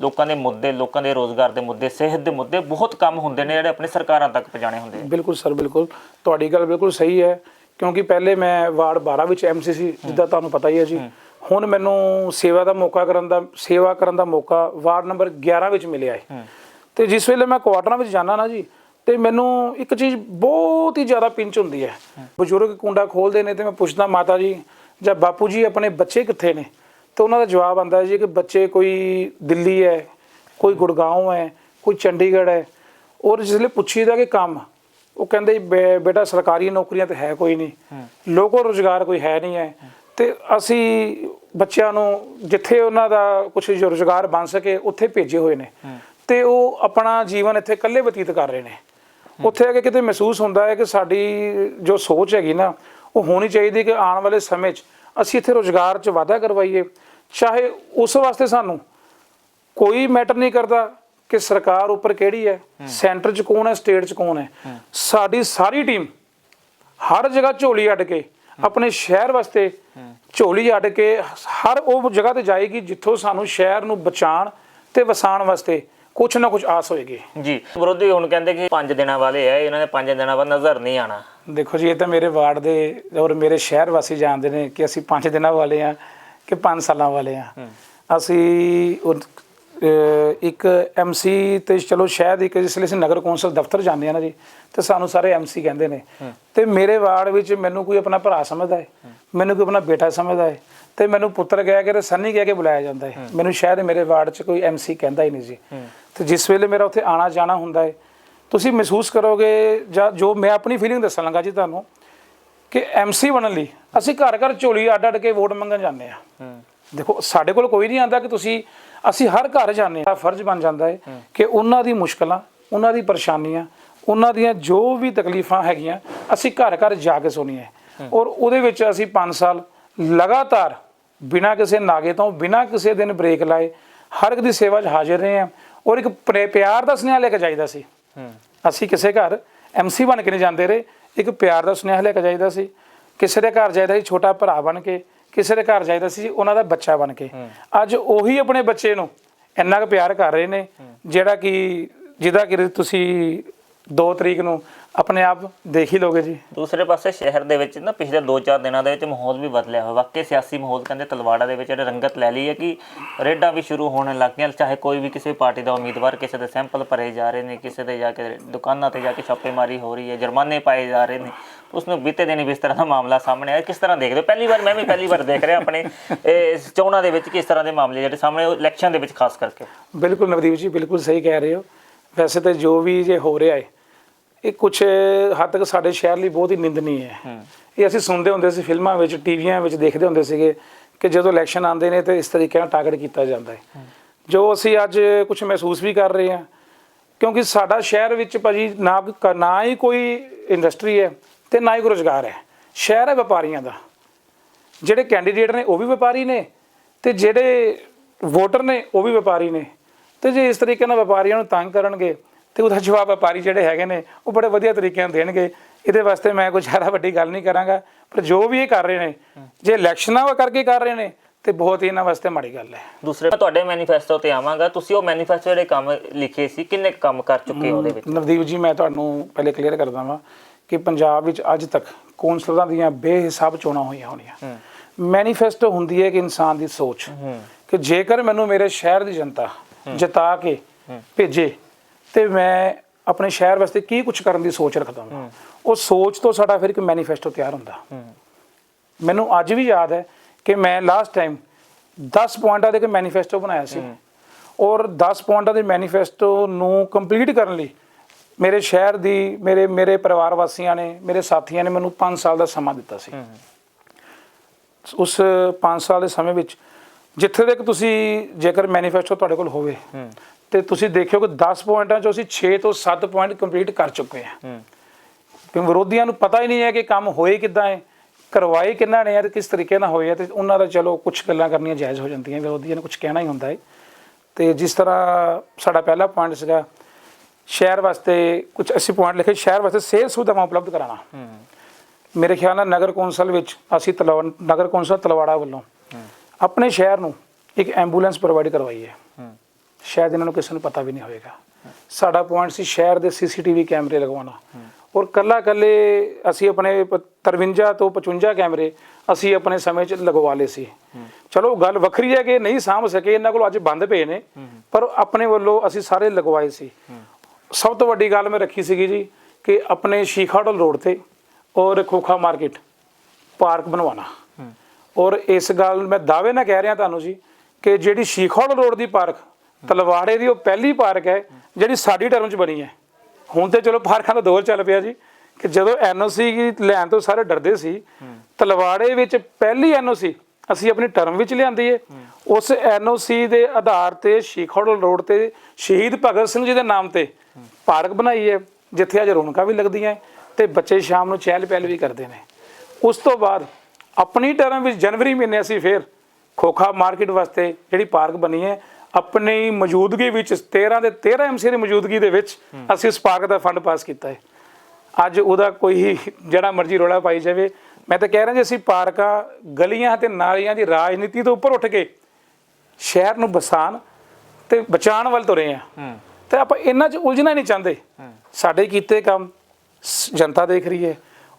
ਲੋਕਾਂ ਦੇ ਮੁੱਦੇ ਲੋਕਾਂ ਦੇ ਰੋਜ਼ਗਾਰ ਦੇ ਮੁੱਦੇ ਸਿਹਤ ਦੇ ਮੁੱਦੇ ਬਹੁਤ ਕੰਮ ਹੁੰਦੇ ਨੇ ਜਿਹੜੇ ਆਪਣੇ ਸਰਕਾਰਾਂ ਤੱਕ ਪਹੁੰਚਾਣੇ ਹੁੰਦੇ ਆ। ਬਿਲਕੁਲ ਸਰ ਬਿਲਕੁਲ। ਤੁਹਾਡੀ ਗੱਲ ਬਿਲਕੁਲ ਸਹੀ ਹੈ। ਕਿਉਂਕਿ ਪਹਿਲੇ ਮੈਂ ਵਾਰਡ 12 ਵਿੱਚ ਐਮਸੀ ਸੀ ਜਿੱਦਾਂ ਤੁਹਾਨੂੰ ਪਤਾ ਹੀ ਹੈ ਜੀ। ਹੁਣ ਮੈਨੂੰ ਸੇਵਾ ਦਾ ਮੌਕਾ ਕਰਨ ਦਾ ਸੇਵਾ ਕਰਨ ਦਾ ਮੌਕਾ ਵਾਰਡ ਨੰਬਰ 11 ਵਿੱਚ ਮਿਲਿਆ ਹੈ। ਤੇ ਜਿਸ ਵੇਲੇ ਮੈਂ ਕੁਆਟਰਾਂ ਵਿੱਚ ਜਾਣਾ ਨਾ ਜੀ ਤੇ ਮੈਨੂੰ ਇੱਕ ਚੀਜ਼ ਬਹੁਤ ਹੀ ਜ਼ਿਆਦਾ ਪਿੰਚ ਹੁੰਦੀ ਹੈ। ਬਜ਼ੁਰਗ ਕੁੰਡਾ ਖੋਲਦੇ ਨੇ ਤੇ ਮੈਂ ਪੁੱਛਦਾ ਮਾਤਾ ਜੀ ਜਾਂ ਬਾਪੂ ਜੀ ਆਪਣੇ ਬੱਚੇ ਕਿੱਥੇ ਨੇ? ਤੇ ਉਹਨਾਂ ਦਾ ਜਵਾਬ ਆਂਦਾ ਜੀ ਕਿ ਬੱਚੇ ਕੋਈ ਦਿੱਲੀ ਹੈ ਕੋਈ ਗੁੜਗਾਉਂ ਹੈ ਕੋਈ ਚੰਡੀਗੜ੍ਹ ਹੈ। ਔਰ ਜਿਸ ਵੇਲੇ ਪੁੱਛੀਦਾ ਕਿ ਕੰਮ ਉਹ ਕਹਿੰਦੇ ਬੇ- ਬੇਟਾ ਸਰਕਾਰੀ ਨੌਕਰੀਆਂ ਤੇ ਹੈ ਕੋਈ ਨਹੀਂ। ਲੋਕੋ ਰੋਜ਼ਗਾਰ ਕੋਈ ਹੈ ਨਹੀਂ ਹੈ। ਤੇ ਅਸੀਂ ਬੱਚਿਆਂ ਨੂੰ ਜਿੱਥੇ ਉਹਨਾਂ ਦਾ ਕੁਝ ਰੋਜ਼ਗਾਰ ਬਣ ਸਕੇ ਉੱਥੇ ਭੇਜੇ ਹੋਏ ਨੇ। ਤੇ ਉਹ ਆਪਣਾ ਜੀਵਨ ਇੱਥੇ ਇਕੱਲੇ ਬਤੀਤ ਕਰ ਰਹੇ ਨੇ। ਉੱਥੇ ਆ ਕੇ ਕਿਤੇ ਮਹਿਸੂਸ ਹੁੰਦਾ ਹੈ ਕਿ ਸਾਡੀ ਜੋ ਸੋਚ ਹੈਗੀ ਨਾ ਉਹ ਹੋਣੀ ਚਾਹੀਦੀ ਕਿ ਆਉਣ ਵਾਲੇ ਸਮੇਂ 'ਚ ਅਸੀਂ ਇੱਥੇ ਰੋਜ਼ਗਾਰ 'ਚ ਵਾਧਾ ਕਰਵਾਈਏ। ਚਾਹੇ ਉਸ ਵਾਸਤੇ ਸਾਨੂੰ ਕੋਈ ਮੈਟਰ ਨਹੀਂ ਕਰਦਾ ਕਿ ਸਰਕਾਰ ਉੱਪਰ ਕਿਹੜੀ ਹੈ? ਸੈਂਟਰ 'ਚ ਕੌਣ ਹੈ? ਸਟੇਟ 'ਚ ਕੌਣ ਹੈ? ਸਾਡੀ ਸਾਰੀ ਟੀਮ ਹਰ ਜਗ੍ਹਾ ਝੋਲੀ ਅੱਡ ਕੇ ਆਪਣੇ ਸ਼ਹਿਰ ਵਾਸਤੇ ਝੋਲੀ ਅੱਡ ਕੇ ਹਰ ਉਹ ਜਗ੍ਹਾ ਤੇ ਜਾਏਗੀ ਜਿੱਥੋਂ ਸਾਨੂੰ ਸ਼ਹਿਰ ਨੂੰ ਬਚਾਉਣ ਤੇ ਵਸਾਉਣ ਵਾਸਤੇ ਕੁਛ ਨਾ ਕੁਛ ਆਸ ਹੋਏਗੀ। ਜੀ। ਵਿਰੋਧੀ ਹੁਣ ਕਹਿੰਦੇ ਕਿ 5 ਦਿਨਾਂ ਵਾਲੇ ਆ ਇਹਨਾਂ ਨੇ 5 ਦਿਨਾਂ ਬਾਅਦ ਨਜ਼ਰ ਨਹੀਂ ਆਣਾ ਦੇਖੋ ਜੀ ਇਹ ਤਾਂ ਮੇਰੇ ਵਾਰਡ ਦੇ ਔਰ ਮੇਰੇ ਸ਼ਹਿਰ ਵਾਸੀ ਜਾਣਦੇ ਨੇ ਕਿ ਅਸੀਂ 5 ਦਿਨਾਂ ਵਾਲੇ ਆ ਕਿ 5 ਸਾਲਾਂ ਵਾਲੇ ਆ। ਅਸੀਂ ਇੱਕ ਐਮਸੀ ਤੇ ਚਲੋ ਸ਼ਾਇਦ ਇੱਕ ਜਿਸ ਲਈ ਅਸੀਂ ਨਗਰ ਕੌਂਸਲ ਦਫ਼ਤਰ ਜਾਂਦੇ ਆ ਨਾ ਜੀ ਤੇ ਸਾਨੂੰ ਸਾਰੇ ਐਮਸੀ ਕਹਿੰਦੇ ਨੇ। ਤੇ ਮੇਰੇ ਵਾਰਡ ਵਿੱਚ ਮੈਨੂੰ ਕੋਈ ਆਪਣਾ ਭਰਾ ਸਮਝਦਾ ਹੈ ਮੈਨੂੰ ਕੋਈ ਆਪਣਾ ਬੇਟਾ ਸਮਝਦਾ ਹੈ ਤੇ ਮੈਨੂੰ ਪੁੱਤਰ ਕਹਿ ਕੇ ਤੇ ਸੰਨੀ ਕਹਿ ਕੇ ਬੁਲਾਇਆ ਜਾਂਦਾ ਹੈ। ਮੈਨੂੰ ਸ਼ਾਇਦ ਮੇਰੇ ਵਾਰਡ 'ਚ ਕੋਈ ਐਮਸੀ ਕਹਿੰਦਾ ਹੀ ਨਹੀਂ ਜੀ। ਤੇ ਜਿਸ ਵੇਲੇ ਮੇਰਾ ਉੱਥੇ ਆਣਾ ਜਾਣਾ ਹੁੰਦਾ ਹੈ ਤੁਸੀਂ ਮਹਿਸੂਸ ਕਰੋਗੇ ਜਾਂ ਜੋ ਮੈਂ ਆਪਣੀ ਫੀਲਿੰਗ ਦੱਸਣ ਲੱਗਾ ਜੀ ਤੁਹਾਨੂੰ ਕਿ ਐਮਸੀ ਬਣਨ ਲਈ ਅਸੀਂ ਘਰ ਘਰ ਝੋਲੀ ਅੱਡ ਅੱਡ ਕੇ ਵੋਟ ਮੰਗਣ ਜਾਂਦੇ ਆ ਦੇਖੋ ਸਾਡੇ ਕੋਲ ਕੋਈ ਨਹੀਂ ਆਂਦਾ ਕਿ ਤੁਸੀਂ ਅਸੀਂ ਹਰ ਘਰ ਜਾਂਦੇ ਆ ਫਰਜ਼ ਬਣ ਜਾਂਦਾ ਹੈ। ਕਿ ਉਹਨਾਂ ਦੀ ਮੁਸ਼ਕਲਾਂ ਉਹਨਾਂ ਦੀ ਪਰੇਸ਼ਾਨੀਆਂ ਉਹਨਾਂ ਦੀਆਂ ਜੋ ਵੀ ਤਕਲੀਫਾਂ ਹੈਗੀਆਂ ਅਸੀਂ ਘਰ ਘਰ ਜਾ ਕੇ ਸੁਣੀਏ ਔਰ ਉਹਦੇ ਵਿੱਚ ਅਸੀਂ 5 ਸਾਲ ਲਗਾਤਾਰ ਬਿਨਾਂ ਕਿਸੇ ਨਾਗੇ ਤੋਂ ਬਿਨਾਂ ਕਿਸੇ ਦਿਨ ਬ੍ਰੇਕ ਲਾਏ ਹਰ ਇੱਕ ਦੀ ਸੇਵਾ 'ਚ ਹਾਜ਼ਰ ਰਹੇ ਆ ਔਰ ਇੱਕ ਪਿਆਰ ਦਾ ਸੁਨੇਹਾ ਲੈ ਕੇ ਜਾਈਦਾ ਸੀ। ਅਸੀਂ ਕਿਸੇ ਘਰ ਐਮਸੀ ਬਣ ਕੇ ਨਹੀਂ ਜਾਂਦੇ ਰਹੇ। ਇੱਕ ਪਿਆਰ ਦਾ ਸੁਨੇਹਾ ਲੈ ਕੇ ਜਾਈਦਾ ਸੀ। ਕਿਸੇ ਦੇ ਘਰ ਜਾਈਦਾ ਸੀ ਛੋਟਾ ਭਰਾ ਬਣ ਕੇ ਕਿਸੇ ਦੇ ਘਰ ਜਾਈਦਾ ਸੀ ਉਹਨਾਂ ਦਾ ਬੱਚਾ ਬਣ ਕੇ। ਅੱਜ ਉਹੀ ਆਪਣੇ ਬੱਚੇ ਨੂੰ ਇੰਨਾ ਕੁ ਪਿਆਰ ਕਰ ਰਹੇ ਨੇ ਜਿਹੜਾ ਕਿ ਜਿਹਦਾ ਕਿ ਤੁਸੀਂ 2 ਤਰੀਕ ਨੂੰ ਆਪਣੇ ਆਪ ਦੇਖ ਹੀ ਲੋਗੇ ਜੀ। ਦੂਸਰੇ ਪਾਸੇ ਸ਼ਹਿਰ ਦੇ ਵਿੱਚ ਨਾ ਪਿਛਲੇ 2-4 ਦਿਨਾਂ ਦੇ ਵਿੱਚ ਮਾਹੌਲ ਵੀ ਬਦਲਿਆ ਹੋਇਆ। ਵਾਕਈ ਸਿਆਸੀ ਮਾਹੌਲ ਕਹਿੰਦੇ ਤਲਵਾੜਾ ਦੇ ਵਿੱਚ ਜਿਹੜੇ ਰੰਗਤ ਲੈ ਲਈ ਹੈ ਕਿ ਰੇਡਾਂ ਵੀ ਸ਼ੁਰੂ ਹੋਣ ਲੱਗ ਗਈਆਂ। ਚਾਹੇ ਕੋਈ ਵੀ ਕਿਸੇ ਪਾਰਟੀ ਦਾ ਉਮੀਦਵਾਰ ਕਿਸੇ ਦੇ ਸੈਂਪਲ ਭਰੇ ਜਾ ਰਹੇ ਨੇ ਕਿਸੇ ਦੇ ਜਾ ਕੇ ਦੁਕਾਨਾਂ ਤੇ ਜਾ ਕੇ ਛਾਪੇਮਾਰੀ ਹੋ ਰਹੀ ਹੈ ਜੁਰਮਾਨੇ ਪਾਏ ਜਾ ਰਹੇ ਨੇ। ਉਸ ਨੂੰ ਬੀਤੇ ਦਿਨ ਇਸ ਤਰ੍ਹਾਂ ਦਾ ਮਾਮਲਾ ਸਾਹਮਣੇ ਆਇਆ। ਕਿਸ ਤਰ੍ਹਾਂ ਦੇਖਦੇ ਹੋ? ਪਹਿਲੀ ਵਾਰ ਮੈਂ ਵੀ ਪਹਿਲੀ ਵਾਰ ਦੇਖ ਰਿਹਾ ਆਪਣੇ ਇਹ ਚੋਣਾਂ ਦੇ ਵਿੱਚ ਕਿਸ ਤਰ੍ਹਾਂ ਦੇ ਮਾਮਲੇ ਜਿਹੜੇ ਸਾਹਮਣੇ ਇਲੈਕਸ਼ਨ ਦੇ ਵਿੱਚ ਖਾਸ ਕਰਕੇ। ਬਿਲਕੁਲ ਨਵਦੀਪ ਜੀ ਬਿਲਕੁਲ ਸਹੀ ਕਹਿ ਰਹੇ ਹੋ। ਵੈਸੇ ਤਾਂ ਜੋ ਵੀ ਜੇ ਹੋ ਰਿਹਾ ਹੈ ਇਹ ਕੁਝ ਹੱਦ ਤੱਕ ਸਾਡੇ ਸ਼ਹਿਰ ਲਈ ਬਹੁਤ ਹੀ ਨਿੰਦਨੀय ਹੈ। ਇਹ ਅਸੀਂ ਸੁਣਦੇ ਹੁੰਦੇ ਸੀ ਫਿਲਮਾਂ ਵਿੱਚ ਟੀਵੀਆਂ ਵਿੱਚ ਦੇਖਦੇ ਹੁੰਦੇ ਸੀਗੇ ਕਿ ਜਦੋਂ ਇਲੈਕਸ਼ਨ ਆਉਂਦੇ ਨੇ ਤੇ ਇਸ ਤਰੀਕੇ ਨਾਲ ਟਾਰਗੇਟ ਕੀਤਾ ਜਾਂਦਾ ਹੈ। ਜੋ ਅਸੀਂ ਅੱਜ ਕੁਝ ਮਹਿਸੂਸ ਵੀ ਕਰ ਰਹੇ ਹਾਂ ਕਿਉਂਕਿ ਸਾਡਾ ਸ਼ਹਿਰ ਵਿੱਚ ਭਾਜੀ ਨਾ ਨਾ ਹੀ ਕੋਈ ਇੰਡਸਟਰੀ ਹੈ ਤੇ ਨਾ ਹੀ ਕੋਈ ਰੋਜ਼ਗਾਰ ਹੈ। ਸ਼ਹਿਰ ਹੈ ਵਪਾਰੀਆਂ ਦਾ। ਜਿਹੜੇ ਕੈਂਡੀਡੇਟ ਨੇ ਉਹ ਵੀ ਵਪਾਰੀ ਨੇ ਤੇ ਜਿਹੜੇ ਵੋਟਰ ਨੇ ਉਹ ਵੀ ਵਪਾਰੀ ਨੇ। ਤੇ ਜੇ ਇਸ ਤਰੀਕੇ ਨਾਲ ਵਪਾਰੀਆਂ ਨੂੰ ਤੰਗ ਕਰਨਗੇ ਤੇ ਉਹਦਾ ਜਵਾਬ ਵਪਾਰੀ ਜਿਹੜੇ ਹੈਗੇ ਨੇ ਉਹ ਬੜੇ ਵਧੀਆ ਤਰੀਕੇ ਨਾਲ ਦੇਣਗੇ। ਇਹਦੇ ਵਾਸਤੇ ਮੈਂ ਕੋਈ ਜ਼ਿਆਦਾ ਵੱਡੀ ਗੱਲ ਨਹੀਂ ਕਰਾਂਗਾ ਪਰ ਜੋ ਵੀ ਇਹ ਕਰ ਰਹੇ ਨੇ ਜੇ ਇਲੈਕਸ਼ਨਾਂ ਵਾ ਕਰਕੇ ਕਰ ਰਹੇ ਨੇ ਤੇ ਬਹੁਤ ਹੀ ਇਹਨਾਂ ਵਾਸਤੇ ਮਾੜੀ ਗੱਲ ਹੈ। ਦੂਸਰੇ ਮੈਂ ਤੁਹਾਡੇ ਮੈਨੀਫੈਸਟੋ ਤੇ ਆਵਾਂਗਾ। ਤੁਸੀਂ ਉਹ ਮੈਨੀਫੈਸਟੋ ਜਿਹੜੇ ਕੰਮ ਲਿਖੇ ਸੀ ਕਿੰਨੇ ਕੰਮ ਕਰ ਚੁੱਕੇ ਹੋ ਉਹਦੇ ਵਿੱਚ? ਨਵਦੀਪ ਜੀ ਮੈਂ ਤੁਹਾਨੂੰ ਪਹਿਲੇ ਕਲੀਅਰ ਕਰਦਾ ਵਾਂ ਕਿ ਪੰਜਾਬ ਵਿੱਚ ਅੱਜ ਤੱਕ ਕੌਂਸਲਰਾਂ ਦੀਆਂ ਬੇਹਿਸਾਬ ਚੋਣਾਂ ਹੋਈਆਂ ਹੋਣੀਆਂ। ਮੈਨੀਫੈਸਟੋ ਹੁੰਦੀ ਹੈ ਕਿ ਇਨਸਾਨ ਦੀ ਸੋਚ ਕਿ ਜੇਕਰ ਮੈਨੂੰ ਮੇਰੇ ਸ਼ਹਿਰ ਦੀ ਜਨਤਾ ਜਿਤਾ ਕੇ ਭੇਜੇ ਤੇ ਮੈਂ ਆਪਣੇ ਸ਼ਹਿਰ ਵਾਸਤੇ ਕੀ ਕੁਝ ਕਰਨ ਦੀ ਸੋਚ ਰੱਖਦਾ ਹਾਂ। ਉਹ ਸੋਚ ਤੋਂ ਸਾਡਾ ਫਿਰ ਇੱਕ ਮੈਨੀਫੈਸਟੋ ਤਿਆਰ ਹੁੰਦਾ। ਮੈਨੂੰ ਅੱਜ ਵੀ ਯਾਦ ਹੈ ਕਿ ਮੈਂ ਲਾਸਟ ਟਾਈਮ 10 ਪੁਆਇੰਟਾਂ ਦੇ ਇੱਕ ਮੈਨੀਫੈਸਟੋ ਬਣਾਇਆ ਸੀ ਔਰ 10 ਪੁਆਇੰਟਾਂ ਦੇ ਮੈਨੀਫੈਸਟੋ ਨੂੰ ਕੰਪਲੀਟ ਕਰਨ ਲਈ ਮੇਰੇ ਸ਼ਹਿਰ ਦੀ ਮੇਰੇ ਮੇਰੇ ਪਰਿਵਾਰ ਵਾਸੀਆਂ ਨੇ ਮੇਰੇ ਸਾਥੀਆਂ ਨੇ ਮੈਨੂੰ 5 ਸਾਲ ਦਾ ਸਮਾਂ ਦਿੱਤਾ ਸੀ। ਉਸ 5 ਸਾਲ ਦੇ ਸਮੇਂ ਵਿੱਚ ਜਿੱਥੇ ਤੱਕ ਤੁਸੀਂ ਜੇਕਰ ਮੈਨੀਫੈਸਟੋ ਤੁਹਾਡੇ ਕੋਲ ਹੋਵੇ ਤੇ ਤੁਸੀਂ ਦੇਖਿਓ ਕਿ 10 ਪੁਆਇੰਟਾਂ ਚੋਂ ਅਸੀਂ 6 ਤੋਂ 7 ਪੁਆਇੰਟ ਕੰਪਲੀਟ ਕਰ ਚੁੱਕੇ ਹਾਂ। ਕਿ ਵਿਰੋਧੀਆਂ ਨੂੰ ਪਤਾ ਹੀ ਨਹੀਂ ਹੈ ਕਿ ਕੰਮ ਹੋਏ ਕਿੱਦਾਂ ਹੈ ਕਰਵਾਏ ਕਿੰਨਾ ਨੇ ਹੈ ਤੇ ਕਿਸ ਤਰੀਕੇ ਨਾਲ ਹੋਏ ਹੈ ਤੇ ਉਹਨਾਂ ਦਾ ਚਲੋ ਕੁਝ ਗੱਲਾਂ ਕਰਨੀਆਂ ਜਾਇਜ਼ ਹੋ ਜਾਂਦੀਆਂ ਵਿਰੋਧੀਆਂ ਨੂੰ ਕੁਝ ਕਹਿਣਾ ਹੀ ਹੁੰਦਾ ਹੈ। ਤੇ ਜਿਸ ਤਰ੍ਹਾਂ ਸਾਡਾ ਪਹਿਲਾ ਪੁਆਇੰਟ ਸੀਗਾ ਸ਼ਹਿਰ ਵਾਸਤੇ ਕੁਝ ਅਸੀਂ ਪੁਆਇੰਟ ਲਿਖੇ ਸ਼ਹਿਰ ਵਾਸਤੇ ਸਿਹਤ ਸੁਵਿਧਾਵਾਂ ਉਪਲਬਧ ਕਰਾਉਣਾ। ਮੇਰੇ ਖਿਆਲ ਨਾਲ ਨਗਰ ਕੌਂਸਲ ਵਿੱਚ ਅਸੀਂ ਤਲਵਾ ਨਗਰ ਕੌਂਸਲ ਤਲਵਾੜਾ ਵੱਲੋਂ ਆਪਣੇ ਸ਼ਹਿਰ ਨੂੰ ਇੱਕ ਐਂਬੂਲੈਂਸ ਪ੍ਰੋਵਾਈਡ ਕਰਵਾਈ ਹੈ। ਸ਼ਾਇਦ ਇਹਨਾਂ ਨੂੰ ਕਿਸੇ ਨੂੰ ਪਤਾ ਵੀ ਨਹੀਂ ਹੋਵੇਗਾ। ਸਾਡਾ ਪੁਆਇੰਟ ਸੀ ਸ਼ਹਿਰ ਦੇ ਸੀਸੀਟੀਵੀ ਕੈਮਰੇ ਲਗਵਾਉਣਾ। ਔਰ ਕੱਲਾ ਕੱਲੇ ਅਸੀਂ ਆਪਣੇ ਪ- 53 ਤੋਂ 55 ਕੈਮਰੇ ਅਸੀਂ ਆਪਣੇ ਸਮੇਂ 'ਚ ਲਗਵਾ ਲਏ ਸੀ। ਚਲੋ ਗੱਲ ਵੱਖਰੀ ਹੈ ਕਿ ਨਹੀਂ ਸਾਂਭ ਸਕੇ ਇਹਨਾਂ ਕੋਲ ਅੱਜ ਬੰਦ ਪਏ ਨੇ। ਪਰ ਆਪਣੇ ਵੱਲੋਂ ਅਸੀਂ ਸਾਰੇ ਲਗਵਾਏ ਸੀ। ਸਭ ਤੋਂ ਵੱਡੀ ਗੱਲ ਮੈਂ ਰੱਖੀ ਸੀਗੀ ਜੀ ਕਿ ਆਪਣੇ ਸ਼ੀਖਾੜਲ ਰੋਡ ਤੇ ਔਰ ਖੋਖਾ ਮਾਰਕੀਟ ਪਾਰਕ ਬਣਵਾਉਣਾ। ਔਰ ਇਸ ਗੱਲ ਮੈਂ ਦਾਅਵੇ ਨਾਲ ਕਹਿ ਰਿਹਾ ਤੁਹਾਨੂੰ ਜੀ ਕਿ ਜਿਹੜੀ ਸ਼ੀਖੌਲ ਰੋਡ ਦੀ ਪਾਰਕ ਤਲਵਾੜੇ ਦੀ ਉਹ ਪਹਿਲੀ ਪਾਰਕ ਹੈ ਜਿਹੜੀ ਸਾਡੀ ਟਰਮ 'ਚ ਬਣੀ ਹੈ। ਹੁਣ ਤੇ ਚਲੋ ਪਾਰਕਾਂ ਦਾ ਦੌਰ ਚੱਲ ਪਿਆ ਜੀ ਕਿ ਜਦੋਂ ਐਨਓਸੀ ਲੈਣ ਤੋਂ ਸਾਰੇ ਡਰਦੇ ਸੀ ਤਲਵਾੜੇ ਵਿੱਚ ਪਹਿਲੀ ਐਨਓਸੀ ਅਸੀਂ ਆਪਣੀ ਟਰਮ ਵਿੱਚ ਲਿਆਂਦੀ ਹੈ। ਉਸ ਐਨਓਸੀ ਦੇ ਆਧਾਰ ਤੇ ਸ਼ੀਖੌਲ ਰੋਡ ਤੇ ਸ਼ਹੀਦ ਭਗਤ ਸਿੰਘ ਜੀ ਦੇ ਨਾਮ ਤੇ ਪਾਰਕ ਬਣਾਈ ਹੈ, ਜਿੱਥੇ ਅੱਜ ਰੌਣਕਾਂ ਵੀ ਲੱਗਦੀਆਂ ਤੇ ਬੱਚੇ ਸ਼ਾਮ ਨੂੰ ਚਹਿਲ ਪਹਿਲ ਵੀ ਕਰਦੇ ਨੇ। ਉਸ ਤੋਂ ਬਾਅਦ ਆਪਣੀ ਟਰਮ ਵਿੱਚ ਜਨਵਰੀ ਮਹੀਨੇ ਅਸੀਂ ਫਿਰ ਖੋਖਾ ਮਾਰਕੀਟ ਵਾਸਤੇ ਜਿਹੜੀ ਪਾਰਕ ਬਣੀ ਹੈ, ਆਪਣੀ ਮੌਜੂਦਗੀ ਵਿੱਚ 13 ਦੇ 13 ਐਮਸੀ ਦੀ ਮੌਜੂਦਗੀ ਦੇ ਵਿੱਚ ਅਸੀਂ ਉਸ ਪਾਰਕ ਦਾ ਫੰਡ ਪਾਸ ਕੀਤਾ ਹੈ। ਅੱਜ ਉਹਦਾ ਕੋਈ ਜਿਹੜਾ ਮਰਜ਼ੀ ਰੋਲਾ ਪਾਈ ਜਾਵੇ। ਮੈਂ ਤਾਂ ਕਹਿ ਰਿਹਾ ਜੀ, ਅਸੀਂ ਪਾਰਕਾਂ ਗਲੀਆਂ ਤੇ ਨਾਲੀਆਂ ਦੀ ਰਾਜਨੀਤੀ ਤੋਂ ਉੱਪਰ ਉੱਠ ਕੇ ਸ਼ਹਿਰ ਨੂੰ ਬਸਾਨ ਤੇ ਬਚਾਉਣ ਵੱਲ ਤੁਰੇ ਆ ਤੇ ਆਪਾਂ ਇਹਨਾਂ 'ਚ ਉਲਝਣਾ ਨਹੀਂ ਚਾਹੁੰਦੇ। ਸਾਡੇ ਕੀਤੇ ਕੰਮ ਜਨਤਾ ਦੇਖ ਰਹੀ ਹੈ।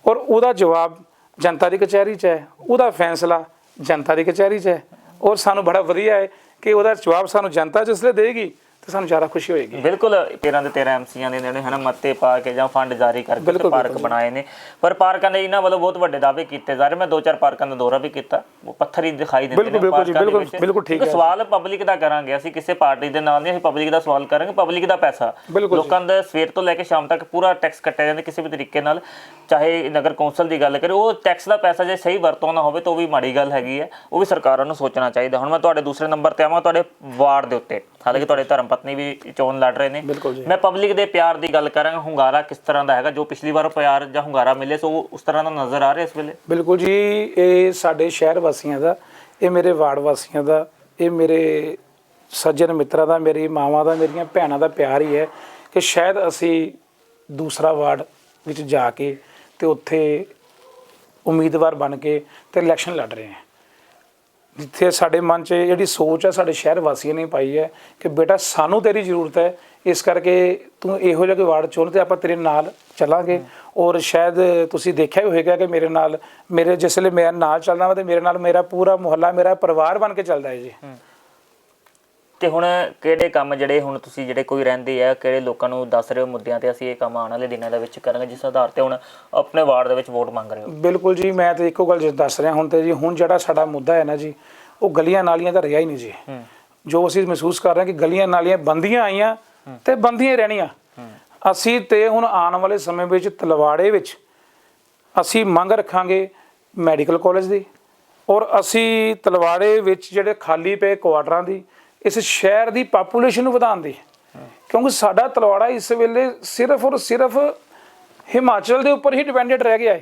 ਔਰ ਉਹਦਾ ਜਵਾਬ ਜਨਤਾ ਦੀ ਕਚਹਿਰੀ 'ਚ ਹੈ ਉਹਦਾ ਫੈਸਲਾ ਜਨਤਾ ਦੀ ਕਚਹਿਰੀ 'ਚ ਹੈ। ਔਰ ਸਾਨੂੰ ਬੜਾ ਵਧੀਆ ਹੈ ਕਿ ਉਹਦਾ ਜਵਾਬ ਸਾਨੂੰ ਜਨਤਾ ਜਿਸ ਵੇਲੇ ਦੇਗੀ ਤੇ ਸਾਨੂੰ ਜ਼ਿਆਦਾ ਖੁਸ਼ੀ ਹੋਏਗੀ। ਬਿਲਕੁਲ 13 ਦੇ 13 ਐਮਸੀਆਂ ਦੇ ਨੇ ਹਨਾ ਮੱਤੇ ਪਾ ਕੇ ਜਾਂ ਫੰਡ ਜਾਰੀ ਕਰਕੇ ਪਾਰਕ। ਬਣਾਏ ਨੇ। ਪਰ ਪਾਰਕਾਂ ਦੇ ਇਹਨਾਂ ਵੱਲੋਂ ਬਹੁਤ ਵੱਡੇ ਦਾਅਵੇ ਕੀਤੇ ਜਾ ਰਹੇ ਮੈਂ ਦੋ ਚਾਰ ਪਾਰਕਾਂ ਦਾ ਦੌਰਾ ਵੀ ਕੀਤਾ। ਉਹ ਪੱਥਰ ਹੀ ਦਿਖਾਈ ਦਿੰਦੇ ਜੀ, ਪਾਰਕਾਂ ਦੇ ਵਿੱਚ। ਬਿਲਕੁਲ ਠੀਕ ਹੈ। ਸਵਾਲ ਪਬਲਿਕ ਦਾ ਕਰਾਂਗੇ ਅਸੀਂ ਕਿਸੇ ਪਾਰਟੀ ਦੇ ਨਾਲ ਨਹੀਂ ਅਸੀਂ ਪਬਲਿਕ ਦਾ ਸਵਾਲ ਕਰਾਂਗੇ। ਪਬਲਿਕ ਦਾ ਪੈਸਾ। ਲੋਕਾਂ ਦਾ ਸਵੇਰ ਤੋਂ ਲੈ ਕੇ ਸ਼ਾਮ ਤੱਕ ਪੂਰਾ ਟੈਕਸ ਕੱਟਿਆ ਜਾਂਦਾ ਕਿਸੇ ਵੀ ਤਰੀਕੇ ਨਾਲ। ਚਾਹੇ ਨਗਰ ਕੌਂਸਲ ਦੀ ਗੱਲ ਕਰੇ ਉਹ ਟੈਕਸ ਦਾ ਪੈਸਾ ਜੇ ਸਹੀ ਵਰਤੋਂ ਨਾ ਹੋਵੇ ਤਾਂ ਉਹ ਵੀ ਮਾੜੀ ਗੱਲ ਹੈਗੀ ਹੈ। ਉਹ ਵੀ ਸਰਕਾਰਾਂ ਨੂੰ ਸੋਚਣਾ ਚਾਹੀਦਾ। ਹੁਣ ਮੈਂ ਤੁਹਾਡੇ ਦੂਸਰੇ ਨੰਬਰ ਤੇ ਆਵਾਂ ਤੁਹਾਡੇ ਵਾਰਡ ਦੇ ਉੱਤੇ। ਹਾਲਾਂਕਿ ਤੁਹਾਡੇ ਧਰਮ ਪਤਨੀ ਵੀ ਚੋਣ ਲੜ ਰਹੇ ਨੇ। ਮੈਂ ਪਬਲਿਕ ਦੇ ਪਿਆਰ ਦੀ ਗੱਲ ਕਰਾਂਗਾ ਹੁੰਗਾਰਾ ਕਿਸ ਤਰ੍ਹਾਂ ਦਾ ਹੈਗਾ? ਜੋ ਪਿਛਲੀ ਵਾਰ ਪਿਆਰ ਜਾਂ ਹੁੰਗਾਰਾ ਮਿਲੇ ਸੋ ਉਸ ਤਰ੍ਹਾਂ ਦਾ ਨਜ਼ਰ ਆ ਰਿਹਾ ਇਸ ਵੇਲੇ? ਬਿਲਕੁਲ ਜੀ ਇਹ ਸਾਡੇ ਸ਼ਹਿਰ ਵਾਸੀਆਂ ਦਾ ਇਹ ਮੇਰੇ ਵਾਰਡ ਵਾਸੀਆਂ ਦਾ ਇਹ ਮੇਰੇ ਸੱਜਣ ਮਿੱਤਰਾਂ ਦਾ ਮੇਰੀ ਮਾਵਾਂ ਦਾ ਮੇਰੀਆਂ ਭੈਣਾਂ ਦਾ ਪਿਆਰ ਹੀ ਹੈ ਕਿ ਸ਼ਾਇਦ ਅਸੀਂ ਦੂਸਰਾ ਵਾਰਡ ਵਿੱਚ ਜਾ ਕੇ ਤੇ ਉੱਥੇ ਉਮੀਦਵਾਰ ਬਣ ਕੇ ਤੇ ਇਲੈਕਸ਼ਨ ਲੜ ਰਹੇ ਹਾਂ। ਜਿੱਥੇ ਸਾਡੇ ਮਨ 'ਚ ਜਿਹੜੀ ਸੋਚ ਹੈ, ਸਾਡੇ ਸ਼ਹਿਰ ਵਾਸੀਆਂ ਨੇ ਪਾਈ ਹੈ ਕਿ ਬੇਟਾ ਸਾਨੂੰ ਤੇਰੀ ਜ਼ਰੂਰਤ ਹੈ, ਇਸ ਕਰਕੇ ਤੂੰ ਇਹੋ ਜਿਹਾ ਕੋਈ ਵਾਰਡ ਚੁਣ ਤੇ ਆਪਾਂ ਤੇਰੇ ਨਾਲ ਚੱਲਾਂਗੇ। ਔਰ ਸ਼ਾਇਦ ਤੁਸੀਂ ਦੇਖਿਆ ਹੀ ਹੋਵੇਗਾ ਕਿ ਮੇਰੇ ਨਾਲ, ਮੇਰੇ ਜਿਸ ਵੇਲੇ ਮੈਂ ਨਾਲ ਚੱਲਦਾ ਵਾ ਤੇ ਮੇਰੇ ਨਾਲ ਮੇਰਾ ਪੂਰਾ ਮੁਹੱਲਾ, ਮੇਰਾ ਪਰਿਵਾਰ ਬਣ ਕੇ ਚੱਲਦਾ ਹੈ ਜੀ। ਤੇ ਹੁਣ ਕਿਹੜੇ ਕੰਮ ਜਿਹੜੇ ਹੁਣ ਤੁਸੀਂ ਜਿਹੜੇ ਕੋਈ ਰਹਿੰਦੇ ਆ ਕਿਹੜੇ ਲੋਕਾਂ ਨੂੰ ਦੱਸ ਰਹੇ ਹੋ ਮੁੱਦਿਆਂ ਤੇ ਅਸੀਂ ਇਹ ਕੰਮ ਆਉਣ ਵਾਲੇ ਦਿਨਾਂ ਦੇ ਵਿੱਚ ਕਰਾਂਗੇ ਜਿਸ ਆਧਾਰ ਤੇ ਹੁਣ ਆਪਣੇ ਵਾਰਡ ਦੇ ਵਿੱਚ ਵੋਟ ਮੰਗ ਰਹੇ ਹੋ? ਬਿਲਕੁਲ ਜੀ ਮੈਂ ਤੇ ਇੱਕੋ ਗੱਲ ਜੀ ਦੱਸ ਰਿਹਾ ਹੁਣ ਤੇ ਜੀ ਹੁਣ ਜਿਹੜਾ ਸਾਡਾ ਮੁੱਦਾ ਹੈ ਨਾ ਜੀ ਉਹ ਗਲੀਆਂ ਨਾਲੀਆਂ ਦਾ ਰਿਹਾ ਹੀ ਨਹੀਂ ਜੀ। ਜੋ ਅਸੀਂ ਮਹਿਸੂਸ ਕਰ ਰਹੇ ਹਾਂ ਕਿ ਗਲੀਆਂ ਨਾਲੀਆਂ ਬੰਦੀਆਂ ਆਈਆਂ ਤੇ ਬੰਦੀਆਂ ਰਹਿਣੀਆਂ। ਅਸੀਂ ਤੇ ਹੁਣ ਆਉਣ ਵਾਲੇ ਸਮੇਂ ਵਿੱਚ ਤਲਵਾੜੇ ਵਿੱਚ ਅਸੀਂ ਮੰਗ ਰੱਖਾਂਗੇ ਮੈਡੀਕਲ ਕਾਲਜ ਦੀ ਔਰ ਅਸੀਂ ਤਲਵਾੜੇ ਵਿੱਚ ਜਿਹੜੇ ਖਾਲੀ ਪਏ ਕੁਆਟਰਾਂ ਦੀ ਇਸ ਸ਼ਹਿਰ ਦੀ ਪਾਪੂਲੇਸ਼ਨ ਨੂੰ ਵਧਾਉਣ ਦੀ ਕਿਉਂਕਿ ਸਾਡਾ ਤਲਵਾੜਾ ਇਸ ਵੇਲੇ ਸਿਰਫ ਔਰ ਸਿਰਫ ਹਿਮਾਚਲ ਦੇ ਉੱਪਰ ਹੀ ਡਿਪੈਂਡੈਂਟ ਰਹਿ ਗਿਆ ਹੈ।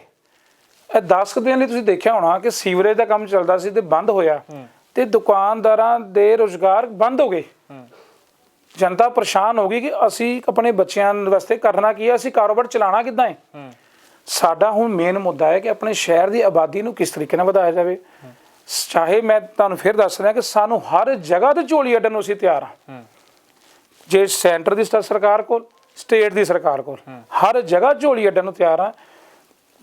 ਇਹ 10 ਦਿਨ ਲਈ ਤੁਸੀਂ ਦੇਖਿਆ ਹੋਣਾ ਕਿ ਸੀਵਰੇਜ ਦਾ ਕੰਮ ਚੱਲਦਾ ਸੀ ਤੇ ਬੰਦ ਹੋਇਆ ਤੇ ਦੁਕਾਨਦਾਰਾਂ ਦੇ ਰੋਜ਼ਗਾਰ ਬੰਦ ਹੋ ਗਏ। ਜਨਤਾ ਪਰੇਸ਼ਾਨ ਹੋ ਗਈ ਕਿ ਅਸੀਂ ਆਪਣੇ ਬੱਚਿਆਂ ਵਾਸਤੇ ਕਰਨਾ ਕੀ ਹੈ, ਅਸੀਂ ਕਾਰੋਬਾਰ ਚਲਾਣਾ ਕਿੱਦਾਂ ਹੈ? ਸਾਡਾ ਹੁਣ ਮੇਨ ਮੁੱਦਾ ਹੈ ਕਿ ਆਪਣੇ ਸ਼ਹਿਰ ਦੀ ਆਬਾਦੀ ਨੂੰ ਕਿਸ ਤਰੀਕੇ ਨਾਲ ਵਧਾਇਆ ਜਾਵੇ। ਚਾਹੇ ਮੈਂ ਤੁਹਾਨੂੰ ਫਿਰ ਦੱਸ ਰਿਹਾ ਕਿ ਸਾਨੂੰ ਹਰ ਜਗ੍ਹਾ ਤੇ ਝੋਲੀ ਅੱਡਣ ਨੂੰ ਅਸੀਂ ਤਿਆਰ ਹਾਂ। ਜੇ ਸੈਂਟਰ ਦੀ ਸਰਕਾਰ ਕੋਲ ਸਟੇਟ ਦੀ ਸਰਕਾਰ ਕੋਲ ਹਰ ਜਗ੍ਹਾ ਝੋਲੀ ਅੱਡਣ ਨੂੰ ਤਿਆਰ ਹਾਂ।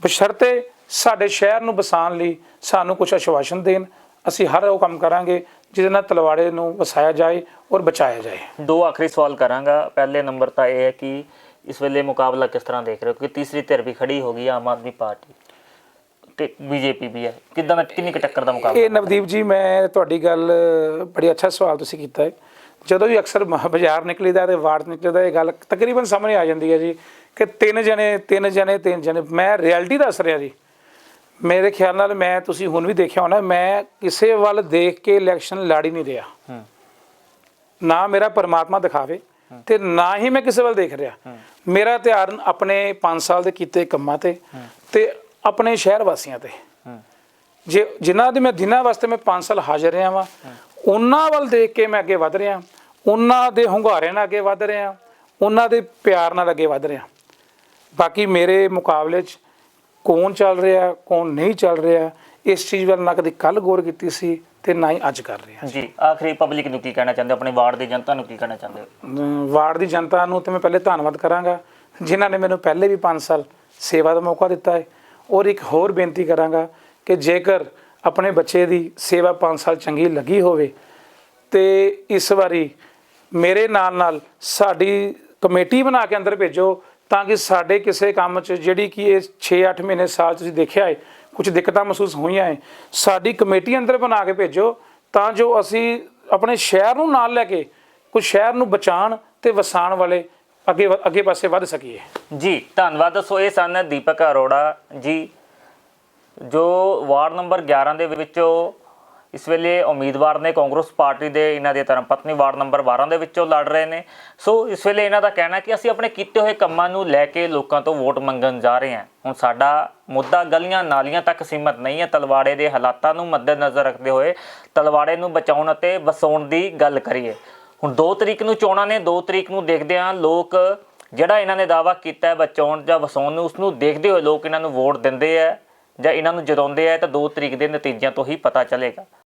ਬਸ਼ਰਤੇ ਸਾਡੇ ਸ਼ਹਿਰ ਨੂੰ ਬਸਾਉਣ ਲਈ ਸਾਨੂੰ ਕੁਝ ਆਸ਼ਵਾਸਨ ਦੇਣ। ਅਸੀਂ ਹਰ ਉਹ ਕੰਮ ਕਰਾਂਗੇ ਜਿਹਦੇ ਨਾਲ ਤਲਵਾੜੇ ਨੂੰ ਵਸਾਇਆ ਜਾਏ ਔਰ ਬਚਾਇਆ ਜਾਏ। ਦੋ ਆਖਰੀ ਸਵਾਲ ਕਰਾਂਗਾ। ਪਹਿਲੇ ਨੰਬਰ ਤਾਂ ਇਹ ਹੈ ਕਿ ਇਸ ਵੇਲੇ ਮੁਕਾਬਲਾ ਕਿਸ ਤਰ੍ਹਾਂ ਦੇਖ ਰਹੇ ਹੋ? ਕਿ ਤੀਸਰੀ ਧਿਰ ਵੀ ਖੜੀ ਹੋ ਗਈ ਆਮ ਆਦਮੀ ਪਾਰਟੀ। ਤੇ ਬੀਜੇਪੀ ਵੀ ਹੈ। ਕਿਦਾਂ ਦਾ ਕਿੰਨੀ ਕੁ ਟੱਕਰ ਦਾ ਮੁਕਾਬਲਾ? ਇਹ ਨਵਦੀਪ ਜੀ ਮੈਂ ਤੁਹਾਡੀ ਗੱਲ ਬੜੀ ਅੱਛਾ ਸਵਾਲ ਤੁਸੀਂ ਕੀਤਾ ਹੈ। ਜਦੋਂ ਵੀ ਅਕਸਰ ਬਾਜ਼ਾਰ ਨਿਕਲੀਦਾ ਤੇ ਵਾਰਡ ਨਿਕਲਦਾ ਇਹ ਗੱਲ ਤਕਰੀਬਨ ਸਾਹਮਣੇ ਆ ਜਾਂਦੀ ਹੈ ਜੀ ਕਿ ਤਿੰਨ ਜਣੇ ਤਿੰਨ ਜਣੇ ਤਿੰਨ ਜਣੇ ਮੈਂ ਰਿਐਲਿਟੀ ਦੱਸ ਰਿਹਾ ਜੀ। ਮੇਰੇ ਖਿਆਲ ਨਾਲ ਮੈਂ ਤੁਸੀਂ ਹੁਣ ਵੀ ਦੇਖਿਆ ਹੋਣਾ ਮੈਂ ਕਿਸੇ ਵੱਲ ਦੇਖ ਕੇ ਇਲੈਕਸ਼ਨ ਲੜ ਨਹੀਂ ਰਿਹਾ। ਨਾ ਮੇਰਾ ਪਰਮਾਤਮਾ ਦਿਖਾਵੇ ਤੇ ਨਾ ਹੀ ਮੈਂ ਕਿਸੇ ਵੱਲ ਦੇਖ ਰਿਹਾ। ਮੇਰਾ ਧਿਆਨ ਆਪਣੇ 5 ਸਾਲ ਦੇ ਕੀਤੇ ਕੰਮਾਂ ਤੇ ਤੇ ਆਪਣੇ ਸ਼ਹਿਰ ਵਾਸੀਆਂ ਤੇ। ਜੇ ਜਿਨ੍ਹਾਂ ਦੇ ਮੈਂ ਦਿਨਾਂ ਵਾਸਤੇ ਮੈਂ 5 ਸਾਲ ਹਾਜ਼ਰ ਰਿਹਾ ਵਾਂ ਉਹਨਾਂ ਵੱਲ ਦੇਖ ਕੇ ਮੈਂ ਅੱਗੇ ਵਧ ਰਿਹਾ। ਉਹਨਾਂ ਦੇ ਹੁੰਗਾਰੇ ਨਾਲ ਅੱਗੇ ਵਧ ਰਿਹਾ। ਉਹਨਾਂ ਦੇ ਪਿਆਰ ਨਾਲ ਅੱਗੇ ਵਧ ਰਿਹਾ। ਬਾਕੀ ਮੇਰੇ ਮੁਕਾਬਲੇ 'ਚ ਕੌਣ ਚੱਲ ਰਿਹਾ ਕੌਣ ਨਹੀਂ ਚੱਲ ਰਿਹਾ ਇਸ ਚੀਜ਼ ਵੱਲ ਨਾ ਕਦੀ ਕੱਲ ਗੌਰ ਕੀਤੀ ਸੀ ਤੇ ਨਾ ਹੀ ਅੱਜ ਕਰ ਰਿਹਾ। ਜੀ ਆਖਰੀ ਪਬਲਿਕ ਨੂੰ ਕੀ ਕਹਿਣਾ ਚਾਹੁੰਦੇ ਆਪਣੇ ਵਾਰਡ ਦੀ ਜਨਤਾ ਨੂੰ ਕੀ ਕਹਿਣਾ ਚਾਹੁੰਦੇ ਵਾਰਡ ਦੀ ਜਨਤਾ ਨੂੰ ਤੇ ਮੈਂ ਪਹਿਲੇ ਧੰਨਵਾਦ ਕਰਾਂਗਾ। ਜਿਨ੍ਹਾਂ ਨੇ ਮੈਨੂੰ ਪਹਿਲੇ ਵੀ 5 ਸਾਲ ਸੇਵਾ ਦਾ ਮੌਕਾ ਦਿੱਤਾ ਹੈ। ਔਰ ਇੱਕ ਹੋਰ ਬੇਨਤੀ ਕਰਾਂਗਾ ਕਿ ਜੇਕਰ ਆਪਣੇ ਬੱਚੇ ਦੀ ਸੇਵਾ 5 ਸਾਲ ਚੰਗੀ ਲੱਗੀ ਹੋਵੇ ਤੇ ਇਸ ਵਾਰੀ ਮੇਰੇ ਨਾਲ ਨਾਲ ਸਾਡੀ ਕਮੇਟੀ ਬਣਾ ਕੇ ਅੰਦਰ ਭੇਜੋ ਤਾਂ ਕਿ ਸਾਡੇ ਕਿਸੇ ਕੰਮ 'ਚ ਜਿਹੜੀ ਕਿ ਇਹ 6-8 ਮਹੀਨੇ ਸਾਲ ਤੁਸੀਂ ਦੇਖਿਆ ਹੈ ਕੁਝ ਦਿੱਕਤਾਂ ਮਹਿਸੂਸ ਹੋਈਆਂ ਹੈ, ਸਾਡੀ ਕਮੇਟੀ ਅੰਦਰ ਬਣਾ ਕੇ ਭੇਜੋ ਤਾਂ ਜੋ ਅਸੀਂ ਆਪਣੇ ਸ਼ਹਿਰ ਨੂੰ ਨਾਲ ਲੈ ਕੇ ਕੁਝ ਸ਼ਹਿਰ ਨੂੰ ਬਚਾਉਣ ਤੇ ਵਸਾਉਣ ਵਾਲੇ ਅੱਗੇ ਵ- ਅੱਗੇ ਪਾਸੇ ਵੱਧ ਸਕੀਏ। ਜੀ, ਧੰਨਵਾਦ। ਸੋ ਇਹ ਸਨ ਦੀਪਕ ਅਰੋੜਾ। ਜੀ, ਜੋ ਵਾਰਡ ਨੰਬਰ 11 ਦੇ ਵਿੱਚੋਂ ਇਸ ਵੇਲੇ ਉਮੀਦਵਾਰ ਨੇ ਕਾਂਗਰਸ ਪਾਰਟੀ ਦੇ ਇਹਨਾਂ ਦੇ ਧਰਮ ਪਤਨੀ ਵਾਰਡ ਨੰਬਰ 12 ਦੇ ਵਿੱਚੋਂ ਲੜ ਰਹੇ ਨੇ। ਸੋ, ਇਸ ਵੇਲੇ ਇਹਨਾਂ ਦਾ ਕਹਿਣਾ ਕਿ ਅਸੀਂ ਆਪਣੇ ਕੀਤੇ ਹੋਏ ਕੰਮਾਂ ਨੂੰ ਲੈ ਕੇ ਲੋਕਾਂ ਤੋਂ ਵੋਟ ਮੰਗਣ ਜਾ ਰਹੇ ਹਾਂ। ਹੁਣ ਸਾਡਾ ਮੁੱਦਾ ਗਲੀਆਂ ਨਾਲੀਆਂ ਤੱਕ ਸੀਮਤ ਨਹੀਂ ਹੈ। ਤਲਵਾੜੇ ਦੇ ਹਾਲਾਤਾਂ ਨੂੰ ਮੱਦੇਨਜ਼ਰ ਰੱਖਦੇ ਹੋਏ ਤਲਵਾੜੇ ਨੂੰ ਬਚਾਉਣ ਅਤੇ ਵਸਾਉਣ ਦੀ ਗੱਲ ਕਰੀਏ। ਹੁਣ 2 ਤਰੀਕ ਨੂੰ ਚੋਣਾਂ ਨੇ 2 ਤਰੀਕ ਨੂੰ ਦੇਖਦੇ ਹਾਂ ਲੋਕ ਜਿਹੜਾ ਇਹਨਾਂ ਨੇ ਦਾਵਾ ਕੀਤਾ ਹੈ ਬਚਾਉਣ ਜਾਂ ਵਸਾਉਣ ਨੂੰ ਉਸ ਨੂੰ ਦੇਖਦੇ ਹੋਏ ਲੋਕ ਇਹਨਾਂ ਨੂੰ ਵੋਟ ਦਿੰਦੇ ਆ ਜਾਂ ਇਹਨਾਂ ਨੂੰ ਜਤਾਉਂਦੇ ਆ ਤਾਂ 2 ਤਰੀਕ ਦੇ ਨਤੀਜਿਆਂ ਤੋਂ ਹੀ ਪਤਾ ਚੱਲੇਗਾ।